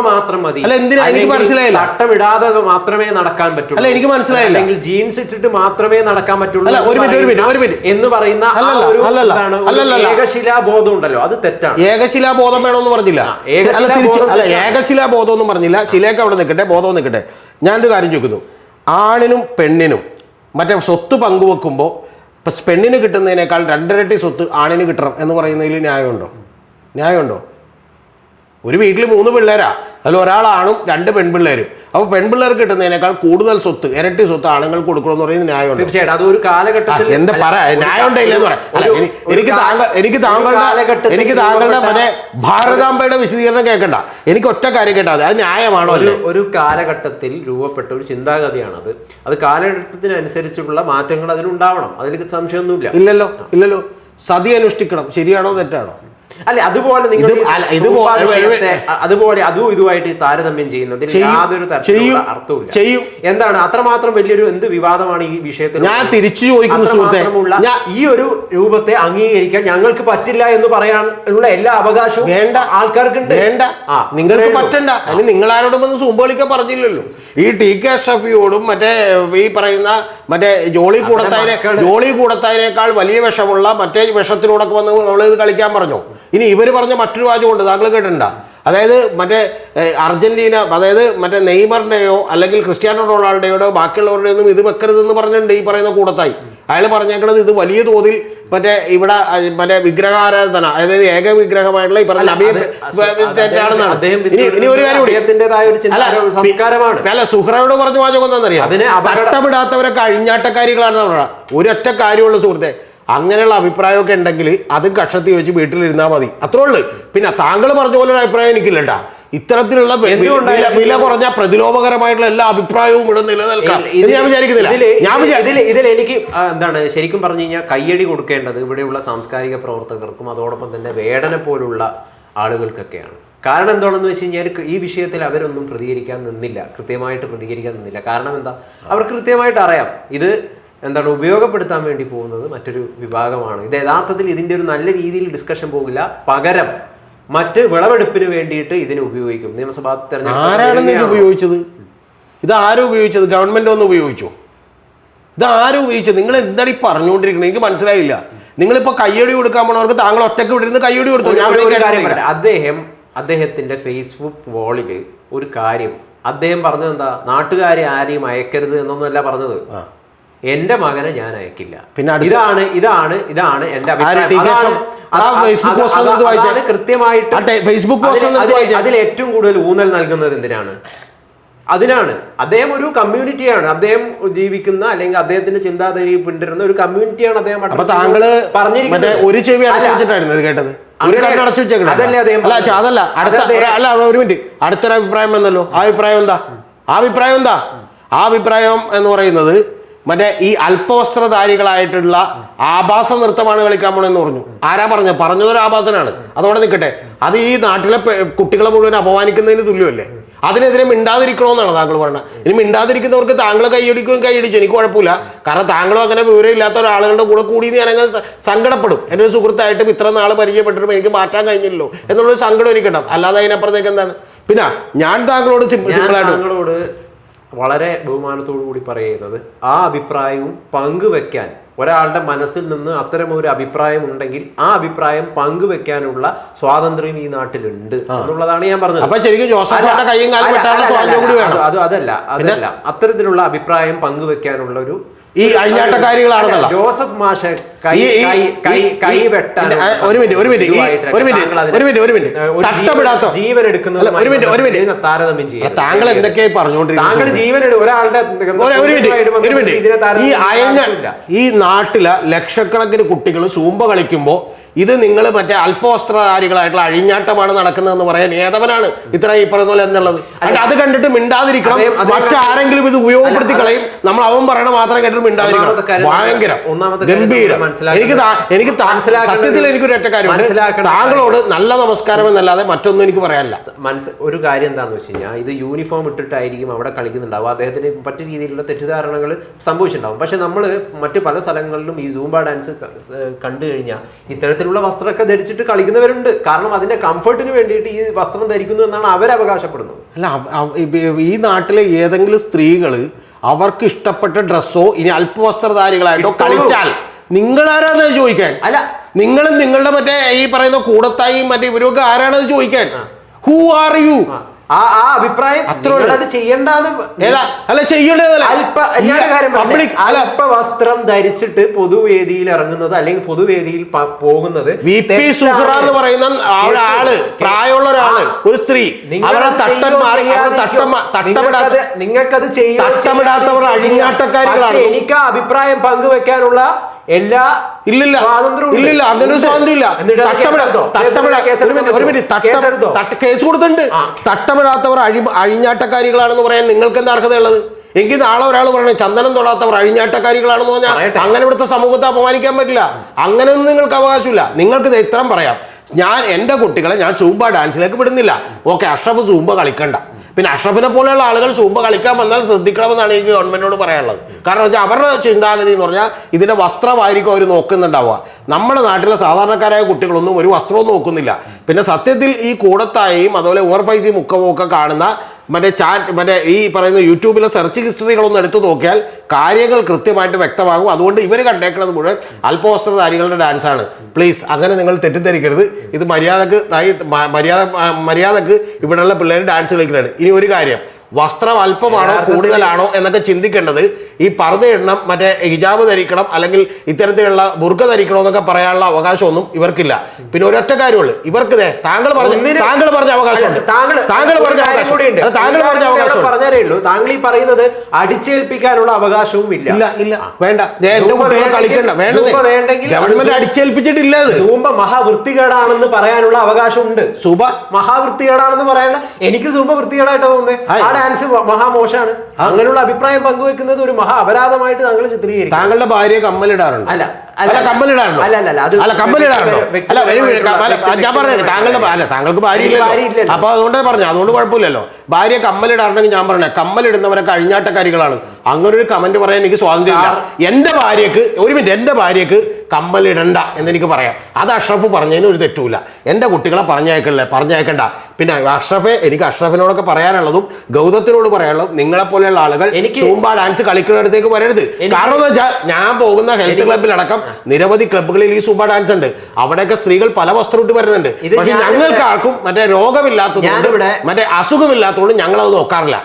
മാത്രം മതി അല്ല, എന്തിനാ? എനിക്ക് മനസ്സിലായില്ല. തട്ടമിടാതെ മാത്രമേ നടക്കാൻ പറ്റുള്ളൂ അല്ല, എനിക്ക് മനസ്സിലായില്ല. അല്ലെങ്കിൽ ജീൻസ് ഇട്ടിട്ട് മാത്രമേ നടക്കാൻ പറ്റുള്ളൂ അല്ല, ഒരു മിനിറ്റ്, ഒരു മിനിറ്റ്, ഒരു മിനിറ്റ്. എന്ന് പറയുന്ന. ഏകശിലാബോധം ഉണ്ടല്ലോ അത് തെറ്റാണ് ഏകശിലാ ബോധം വേണമെന്ന് പറഞ്ഞില്ല അല്ല തിരിച്ച് അല്ല തെറ്റാണ്. ബോധം ഒന്നും പറഞ്ഞില്ല ശിലേക്ക് അവിടെ നിൽക്കട്ടെ ബോധം നിൽക്കട്ടെ ഞാനൊരു കാര്യം ചോദിക്കുന്നു ആണിനും പെണ്ണിനും മറ്റേ സ്വത്ത് പങ്കുവെക്കുമ്പോൾ പെണ്ണിന് കിട്ടുന്നതിനേക്കാൾ രണ്ടരട്ടി സ്വത്ത് ആണിന് കിട്ടണം എന്ന് പറയുന്നതിൽ ന്യായമുണ്ടോ ന്യായമുണ്ടോ ഒരു വീട്ടിൽ മൂന്ന് പിള്ളേരാ. അതിൽ ഒരാളാണും രണ്ട് പെൺപിള്ളേരും. അപ്പോൾ പെൺപിള്ളേർക്ക് കിട്ടുന്നതിനേക്കാൾ കൂടുതൽ സ്വത്ത് ഇരട്ടി സ്വത്ത് ആണുങ്ങൾ കൊടുക്കണമെന്ന് പറയുന്നത് ന്യായമുണ്ട്. തീർച്ചയായിട്ടും. അത് ഒരു കാലഘട്ടത്തിൽ എന്താ പറ? അല്ല, ന്യായം ഉണ്ടെങ്കിലെന്ന് പറയാം. എനിക്ക് താങ്കൾ എനിക്ക് താങ്കളുടെ എനിക്ക് താങ്കളുടെ മറ്റേ ഭാരതാംബയുടെ വിശദീകരണം കേൾക്കണ്ട. എനിക്ക് ഒറ്റ കാര്യം കേട്ടാ അത് ന്യായമാണോ ഒരു ഒരു കാലഘട്ടത്തിൽ രൂപപ്പെട്ട ഒരു ചിന്താഗതിയാണത്. അത് കാലഘട്ടത്തിനനുസരിച്ചുള്ള മാറ്റങ്ങൾ അതിലുണ്ടാവണം. അതിൽ സംശയമൊന്നുമില്ല. ഇല്ലല്ലോ ഇല്ലല്ലോ. സതി അനുഷ്ഠിക്കണം. ശരിയാണോ തെറ്റാണോ? അല്ല അതുപോലെ നിങ്ങൾ അതുപോലെ അതും ഇതുമായിട്ട് താരതമ്യം ചെയ്യുന്നതിൽ യാതൊരു തരത്തിലുള്ള ചെയ്യും. എന്താണ്? അത്രമാത്രം വലിയൊരു എന്ത് വിവാദമാണ് ഈ വിഷയത്തിൽ ഞാൻ തിരിച്ചു ചോദിക്കുന്നു ഈ ഒരു രൂപത്തെ അംഗീകരിക്കാൻ ഞങ്ങൾക്ക് പറ്റില്ല എന്ന് പറയാനുള്ള എല്ലാ അവകാശവും വേണ്ട. ആൾക്കാർക്കുണ്ട്. വേണ്ട. നിങ്ങൾക്ക് പറ്റണ്ട. അല്ലെങ്കിൽ നിങ്ങൾ ആരോടും വന്ന് സൂമ്പ് പറഞ്ഞില്ലല്ലോ. ഈ ടി കെ ഷഫിയോടും മറ്റേ ഈ പറയുന്ന മറ്റേ ജോളി കൂടത്തായിനെ ജോളി കൂടത്തായിനേക്കാൾ വലിയ വിഷമുള്ള മറ്റേ വിഷത്തിലൂടെ വന്ന് നമ്മളിത് കളിക്കാൻ പറഞ്ഞു? ഇനി ഇവർ പറഞ്ഞ മറ്റൊരു വാചകമുണ്ട് താങ്കൾ കേട്ടിട്ടുണ്ട. അതായത് മറ്റേ അർജന്റീന അതായത് മറ്റേ നെയ്മറിന്റെയോ അല്ലെങ്കിൽ ക്രിസ്ത്യാനോ റൊണാൾഡോയുടെയോ ബാക്കിയുള്ളവരുടെ ഒന്നും ഇത് വെക്കരുതെന്ന് പറഞ്ഞിട്ടുണ്ട് ഈ പറയുന്ന കൂടത്തായി. അയാൾ പറഞ്ഞേക്കുന്നത് ഇത് വലിയ തോതിൽ മറ്റേ ഇവിടെ മറ്റേ വിഗ്രഹാരാധന അതായത് ഏക വിഗ്രഹമായിട്ടുള്ള ഈ പറഞ്ഞ ഇനി ഒരു കാര്യം അല്ല, സുഹ്രയോട് കുറഞ്ഞു വാചകം എന്താണെന്നറിയാം? അപകട- തട്ടമിടാത്തവരൊക്കെ അഴിഞ്ഞാട്ടക്കാരികളാണെന്ന് പറഞ്ഞാൽ ഒരൊറ്റ കാര്യമുള്ള സുഹൃത്തെ അങ്ങനെയുള്ള അഭിപ്രായമൊക്കെ ഉണ്ടെങ്കിൽ അത് കക്ഷത്തി വെച്ച് വീട്ടിലിരുന്നാൽ മതി. അത്രേ ഉള്ളു. പിന്നെ താങ്കൾ പറഞ്ഞ പോലെ ഒരു അഭിപ്രായം എനിക്കില്ലട്ടാ. ഇത്തരത്തിലുള്ള വില കുറഞ്ഞ പ്രതിലോഭകരമായിട്ടുള്ള എല്ലാ അഭിപ്രായവും ഇവിടെ നിലനിൽക്കാം. ഞാൻ വിചാരിക്കുന്നില്ല. ഞാൻ ഇതിൽ ഇതിൽ എനിക്ക് എന്താണ് ശരിക്കും പറഞ്ഞു കഴിഞ്ഞാൽ കയ്യടി കൊടുക്കേണ്ടത് ഇവിടെയുള്ള സാംസ്കാരിക പ്രവർത്തകർക്കും അതോടൊപ്പം തന്നെ വേടനെ പോലുള്ള ആളുകൾക്കൊക്കെയാണ്. കാരണം എന്താണെന്ന് വെച്ച് കഴിഞ്ഞാൽ ഈ വിഷയത്തിൽ അവരൊന്നും പ്രതികരിക്കാൻ നിന്നില്ല. കൃത്യമായിട്ട് പ്രതികരിക്കാൻ നിന്നില്ല. കാരണം എന്താ? അവർക്ക് കൃത്യമായിട്ട് അറിയാം. ഇത് എന്താണ് ഉപയോഗപ്പെടുത്താൻ വേണ്ടി പോകുന്നത് മറ്റൊരു വിഭാഗമാണ്. ഇത് യഥാർത്ഥത്തിൽ ഇതിന്റെ ഒരു നല്ല രീതിയിൽ ഡിസ്കഷൻ പോകില്ല. പകരം മറ്റ് വിളവെടുപ്പിന് വേണ്ടിയിട്ട് ഇതിന് ഉപയോഗിക്കും. നിയമസഭാ ആരാണെന്ന് ഇത് തെരഞ്ഞെടുപ്പ് ഉപയോഗിച്ചത്? ഇത് ആരും ഉപയോഗിച്ചത്? ഗവൺമെന്റ് ഒന്ന് ഉപയോഗിച്ചോ? ഇത് ആരും ഉപയോഗിച്ചത്? നിങ്ങൾ എന്താണ് ഈ പറഞ്ഞുകൊണ്ടിരിക്കുന്നത്? എനിക്ക് മനസ്സിലായില്ല. നിങ്ങളിപ്പോ കയ്യടി കൊടുക്കാൻ പോണവർക്ക് താങ്കൾ ഒറ്റയ്ക്ക് വിട്ടിരുന്ന് കയ്യടി കൊടുത്തു? ഞാൻ. അദ്ദേഹം അദ്ദേഹത്തിന്റെ ഫേസ്ബുക്ക് വാളിൽ ഒരു കാര്യം അദ്ദേഹം പറഞ്ഞത് എന്താ? നാട്ടുകാരെ ആരെയും അയക്കരുത് എന്നൊന്നുമല്ല പറഞ്ഞത്. എന്റെ മകനെ ഞാൻ അയക്കില്ല. പിന്നെ ഇതാണ് ഇതാണ് ഇതാണ് എന്റെ അഭിപ്രായം. കൃത്യമായിട്ട് ഫേസ്ബുക്ക് പോസ്റ്റ് അതിൽ- ഏറ്റവും കൂടുതൽ ഊന്നൽ നൽകുന്നത് എന്തിനാണ്? അതിനാണ്. അദ്ദേഹം ഒരു കമ്മ്യൂണിറ്റിയാണ്. അദ്ദേഹം ജീവിക്കുന്ന അല്ലെങ്കിൽ അദ്ദേഹത്തിന്റെ ചിന്താഗതി പിന്തുടരുന്ന ഒരു കമ്മ്യൂണിറ്റിയാണ് അദ്ദേഹം താങ്കൾ പറഞ്ഞിരിക്കുന്നത്. ഒരു ചെവി അടച്ചിട്ടായിരുന്നു കേട്ടത്. അതല്ലേ അദ്ദേഹം അതല്ല. അടുത്ത അല്ല ഒരു മിനിറ്റ്. അടുത്തൊരു അഭിപ്രായം എന്നല്ലോ ആ അഭിപ്രായം എന്താ? ആ അഭിപ്രായം എന്താ? ആ അഭിപ്രായം എന്ന് പറയുന്നത് മറ്റേ ഈ അല്പവസ്ത്രധാരികളായിട്ടുള്ള ആഭാസ നൃത്തമാണ് കളിക്കാൻ പോണെന്ന് പറഞ്ഞു. ആരാ പറഞ്ഞ പറഞ്ഞതൊരു ആഭാസനാണ്. അതോടെ നിൽക്കട്ടെ അത് ഈ നാട്ടിലെ കുട്ടികളെ മുഴുവൻ അപമാനിക്കുന്നതിന് തുല്യമല്ലേ? അതിനെതിരെ മിണ്ടാതിരിക്കണമെന്നാണ് താങ്കൾ പറയുന്നത് ഇനി മിണ്ടാതിരിക്കുന്നവർക്ക് താങ്കൾ കൈയടിക്കുകയും കൈയടിച്ചു എനിക്ക് കുഴപ്പമില്ല. കാരണം താങ്കളും അങ്ങനെ വിവരമില്ലാത്ത ഒരാളുകളുടെ കൂടെ കൂടി ഞാൻ അങ്ങനെ സങ്കടപ്പെടും. എന്റെ ഒരു സുഹൃത്തായിട്ടും ഇത്ര നാൾ പരിചയപ്പെട്ടിട്ടും എനിക്ക് മാറ്റാൻ കഴിഞ്ഞില്ലല്ലോ എന്നുള്ളൊരു സങ്കടം എനിക്കുണ്ടാവും. അല്ലാതെ അതിനപ്പുറത്തേക്ക് എന്താണ്? പിന്നെ ഞാൻ താങ്കളോട് സിമ്പിളായിട്ട് താങ്കളോട് വളരെ ബഹുമാനത്തോടു കൂടി പറയുന്നത് ആ അഭിപ്രായവും പങ്കുവെക്കാൻ ഒരാളുടെ മനസ്സിൽ നിന്ന് അത്തരം ഒരു അഭിപ്രായം ഉണ്ടെങ്കിൽ ആ അഭിപ്രായം പങ്കുവെക്കാനുള്ള സ്വാതന്ത്ര്യം ഈ നാട്ടിലുണ്ട് എന്നുള്ളതാണ് ഞാൻ പറഞ്ഞത്. ശരിക്കും അത് അതല്ല അതല്ല. അത്തരത്തിലുള്ള അഭിപ്രായം പങ്കുവെക്കാനുള്ള ഒരു ഈ അഴിഞ്ഞാട്ടക്കാരികളാണെന്നല്ല. ജോസഫ് മാഷ ഒരു മിനിറ്റ്, ഒരു മിനിറ്റ്, ഒരു മിനിറ്റ്, ഒരു മിനിറ്റ്, ഒരു മിനിറ്റ്. തട്ടമിടാത്ത- ജീവൻ എടുക്കുന്നത് ഒരു മിനിറ്റ്, ഒരു മിനിറ്റ്. താരതമ്യം ചെയ്യുക. താങ്കൾ എന്തൊക്കെയായി താങ്കൾ ജീവൻ ഒരാളുടെ ഒരു മിനിറ്റ് ഒരു മിനിറ്റ്. ഈ അയഞ്ഞ ഈ നാട്ടിലെ ലക്ഷക്കണക്കിന് കുട്ടികൾ സൂമ്പ കളിക്കുമ്പോൾ ഇത് നിങ്ങൾ മറ്റേ അല്പവസ്ത്രധാരികളായിട്ടുള്ള അഴിഞ്ഞാട്ടമാണ് നടക്കുന്നതെന്ന് പറയാൻ ഏതവനാണ് ഇത്ര ഈ പറയുന്ന പോലെ എന്നുള്ളത്? അല്ല അത് കണ്ടിട്ട് മിണ്ടാതിരിക്കണം. മറ്റാരെങ്കിലും ഇത് ഉപയോഗപ്പെടുത്തി കളയും. നമ്മൾ അവൻ പറയണ മാത്രം കേട്ടിട്ട് മിണ്ടാതിരിക്കണം. ഭയങ്കര. ഗംഭീരം. എനിക്ക് എനിക്ക് സത്യത്തിൽ എനിക്കൊരു ഒറ്റ കാര്യം താങ്കളോട് നല്ല നമസ്കാരം എന്നല്ലാതെ മറ്റൊന്നും എനിക്ക് പറയാനില്ല. മനസ്സ് ഒരു കാര്യം എന്താണെന്ന് വെച്ച് കഴിഞ്ഞാൽ ഇത് യൂണിഫോം ഇട്ടിട്ടായിരിക്കും അവിടെ കളിക്കുന്നുണ്ടാവും അദ്ദേഹത്തിന് മറ്റു രീതിയിലുള്ള തെറ്റിദ്ധാരണകൾ സംഭവിച്ചിട്ടുണ്ടാവും. പക്ഷെ നമ്മൾ മറ്റു പല സ്ഥലങ്ങളിലും ഈ സൂംബ ഡാൻസ് കണ്ടു കഴിഞ്ഞാൽ ഇത്തരത്തിലുള്ള വസ്ത്രമൊക്കെ ധരിച്ചിട്ട് കളിക്കുന്നവരുണ്ട്. കാരണം അതിന്റെ കംഫർട്ടിന് വേണ്ടിയിട്ട് ഈ വസ്ത്രം ധരിക്കുന്നു എന്നാണ് അവർ അവകാശപ്പെടുന്നത്. അല്ല ഈ നാട്ടിലെ ഏതെങ്കിലും സ്ത്രീകൾ അവർക്ക് ഇഷ്ടപ്പെട്ട ഡ്രസ്സോ ഇനി അല്പവസ്ത്രധാരികളായിട്ടോ കളിച്ചാൽ നിങ്ങൾ നിങ്ങളാരാന്ന് ചോദിക്കാൻ? അല്ല. നിങ്ങളും നിങ്ങളുടെ മറ്റേ ഈ പറയുന്ന കൂടത്തായും മറ്റേ ഇവരൊക്കെ ആരാണത് ചോദിക്കാൻ? ഹൂ ആർ യു ആ ആ അഭിപ്രായം. അത് ചെയ്യേണ്ടെന്ന് ഏതാ അല്ല ചെയ്യേണ്ടതല്ല അല്പ ഞാൻ കാര്യം അല്പ വസ്ത്രം ധരിച്ചിട്ട് പൊതുവേദിയിൽ ഇറങ്ങുന്നത് അല്ലെങ്കിൽ പൊതുവേദിയിൽ പോകുന്നത് എന്ന് പറയുന്ന ആൾ പ്രായമുള്ള ഒരാൾ ഒരു സ്ത്രീ നിങ്ങൾക്കത് ചെയ്യാൻ നിങ്ങൾക്കത് ചെയ്യോ തട്ടമിടാത്തവർ ചെയ്യാതിരിക്കോ ചെയ്യാം. അഴിഞ്ഞാട്ടക്കാരികളാണ്. പക്ഷേ എനിക്ക് അഭിപ്രായം പങ്കുവെക്കാനുള്ള എല്ലാ ഇല്ലില്ല. ഇല്ലില്ല. അങ്ങനെ ഒരു സ്വാതന്ത്ര്യം ഇല്ല തട്ടമിട തട്ടമിട ഒരു മിനിറ്റ് കേസ് കൊടുത്തിട്ടുണ്ട്. തട്ടമിടാത്തവർ അഴി അഴിഞ്ഞാട്ടക്കാരികളാണെന്ന് പറയാൻ നിങ്ങൾക്ക് എന്താ അർഹതയുള്ളത്? എങ്കിൽ നാളെ ഒരാൾ പറയണേ ചന്ദനം തൊടാത്തവർ അഴിഞ്ഞാട്ടക്കാരികളാണെന്ന് പറഞ്ഞാൽ. അങ്ങനെ ഇവിടുത്തെ സമൂഹത്തെ അപമാനിക്കാൻ പറ്റില്ല. അങ്ങനെയൊന്നും നിങ്ങൾക്ക് അവകാശമില്ല. നിങ്ങൾക്ക് ഇത് ഇത്രയും പറയാം. ഞാൻ എന്റെ കുട്ടികളെ ഞാൻ സൂംബ ഡാൻസിലേക്ക് വിടുന്നില്ല. ഓക്കെ അഷ്റഫ് സൂംബ കളിക്കണ്ട. പിന്നെ അഷ്റഫിനെ പോലെയുള്ള ആളുകൾ സൂമ്പ കളിക്കാൻ വന്നാൽ ശ്രദ്ധിക്കണമെന്നാണ് എനിക്ക് ഗവൺമെന്റിനോട് പറയാനുള്ളത്. കാരണം വെച്ചാൽ അവരുടെ ചിന്താഗതി എന്ന് പറഞ്ഞാൽ ഇതിന്റെ വസ്ത്രമായിരിക്കും അവർ നോക്കുന്നുണ്ടാവുക. നമ്മുടെ നാട്ടിലെ സാധാരണക്കാരായ കുട്ടികളൊന്നും ഒരു വസ്ത്രവും നോക്കുന്നില്ല. പിന്നെ സത്യത്തിൽ ഈ കൂടത്തായും അതുപോലെ ഓവർഫൈസി മുക്കവും ഒക്കെ കാണുന്ന മറ്റേ ചാറ്റ് മറ്റേ ഈ പറയുന്ന യൂട്യൂബിലെ സെർച്ച് ഹിസ്റ്ററികളൊന്നും എടുത്തു നോക്കിയാൽ കാര്യങ്ങൾ കൃത്യമായിട്ട് വ്യക്തമാകും. അതുകൊണ്ട് ഇവർ കണ്ടേക്കുന്നത് മുഴുവൻ അല്പവസ്ത്രധാരികളുടെ ഡാൻസാണ് പ്ലീസ് അങ്ങനെ നിങ്ങൾ തെറ്റിദ്ധരിക്കരുത്. ഇത് മര്യാദയ്ക്ക് മര്യാദ മര്യാദയ്ക്ക് ഇവിടെയുള്ള പിള്ളേർ ഡാൻസ് കളിക്കുന്നതാണ് ഇനി ഒരു കാര്യം വസ്ത്രം അല്പമാണോ കൂടുതലാണോ എന്നൊക്കെ ചിന്തിക്കേണ്ടത്. ഈ പറഞ്ഞ എണ്ണം മറ്റേ ഹിജാബ് ധരിക്കണം അല്ലെങ്കിൽ ഇത്തരത്തിലുള്ള ബുർഖ ധരിക്കണം എന്നൊക്കെ പറയാനുള്ള അവകാശമൊന്നും ഇവർക്കില്ല. പിന്നെ ഒരൊറ്റ കാര്യമുള്ളൂ. ഇവർക്ക് താങ്കൾ പറഞ്ഞു താങ്കൾ പറഞ്ഞ അവകാശമുണ്ട്. താങ്കൾ പറഞ്ഞ അവകാശം. താങ്കൾ പറഞ്ഞ അവകാശം പറഞ്ഞേ ഉള്ളൂ. താങ്കൾ ഈ പറയുന്നത് അടിച്ചേൽപ്പിക്കാനുള്ള അവകാശവും ഇല്ല. ഇല്ല ഇല്ല. വേണ്ട. കളിക്കണ്ട. വേണ്ടെങ്കിൽ ഗവൺമെന്റ് അടിച്ചേൽപ്പിച്ചിട്ടില്ല സൂമ്പ മഹാവൃത്തികേടാണെന്ന് പറയാനുള്ള അവകാശമുണ്ട്. സുബ. മഹാവൃത്തികേടാണെന്ന് പറയാനുള്ള എനിക്ക് സൂമ്പ വൃത്തികേടായിട്ടാ തോന്നുന്നത് ഡാൻസ് മഹാമോശാണ്. അങ്ങനെയുള്ള അഭിപ്രായം പങ്കുവെക്കുന്നത് ഒരു മഹാ അപരാധമായിട്ട് താങ്കൾ ചിത്രീകരിക്കും താങ്കളുടെ ഭാര്യ കമ്മലിടാറുണ്ട്? അല്ല അല്ല. കമ്മലിടാറുണ്ടോ? അല്ല അല്ല അല്ല അത് അല്ല കമ്മലിടാറുണ്ടോ? ഞാൻ പറഞ്ഞു താങ്കളുടെ അല്ല താങ്കൾക്ക് ഭാര്യ. അപ്പൊ അതുകൊണ്ട് പറഞ്ഞു അതുകൊണ്ട് കുഴപ്പമില്ലല്ലോ. ഭാര്യ കമ്മലിടാറുണ്ടെങ്കിൽ ഞാൻ പറഞ്ഞേ കമ്മലിടുന്നവരൊക്കെ അഴിഞ്ഞാട്ടക്കാരികളാണ് അങ്ങനെ ഒരു കമന്റ് പറയാൻ എനിക്ക് സ്വാതന്ത്ര്യമില്ല. എന്റെ ഭാര്യക്ക് ഒരു മിനിറ്റ് എന്റെ ഭാര്യക്ക് കമ്മലിടണ്ട എന്നെനിക്ക് പറയാം. അത് അഷ്റഫ് പറഞ്ഞതിന് ഒരു തെറ്റുമില്ല. എന്റെ കുട്ടികളെ പറഞ്ഞയക്കല്ലേ? പറഞ്ഞയക്കണ്ട. പിന്നെ അഷ്റഫെ എനിക്ക് അഷ്റഫിനോടൊക്കെ പറയാനുള്ളതും ഗൗതത്തിനോട് പറയാനുള്ളതും നിങ്ങളെ പോലെയുള്ള ആളുകൾ എനിക്ക് സൂംബ ഡാൻസ് കളിക്കുന്നിടത്തേക്ക് വരരുത്. കാരണം എന്ന് വെച്ചാൽ ഞാൻ പോകുന്ന ഹെൽത്ത് ക്ലബിലടക്കം നിരവധി ക്ലബ്ബുകളിൽ ഈ സൂമ്പ ഡാൻസ് ഉണ്ട്. അവിടെയൊക്കെ സ്ത്രീകൾ പല വസ്ത്രം ഇട്ട് വരുന്നുണ്ട്. പക്ഷെ ഞങ്ങൾക്ക് ആർക്കും മറ്റേ രോഗമില്ലാത്തതുകൊണ്ട് മറ്റേ അസുഖമില്ലാത്തതുകൊണ്ട് ഞങ്ങളത് അത് നോക്കാറില്ല.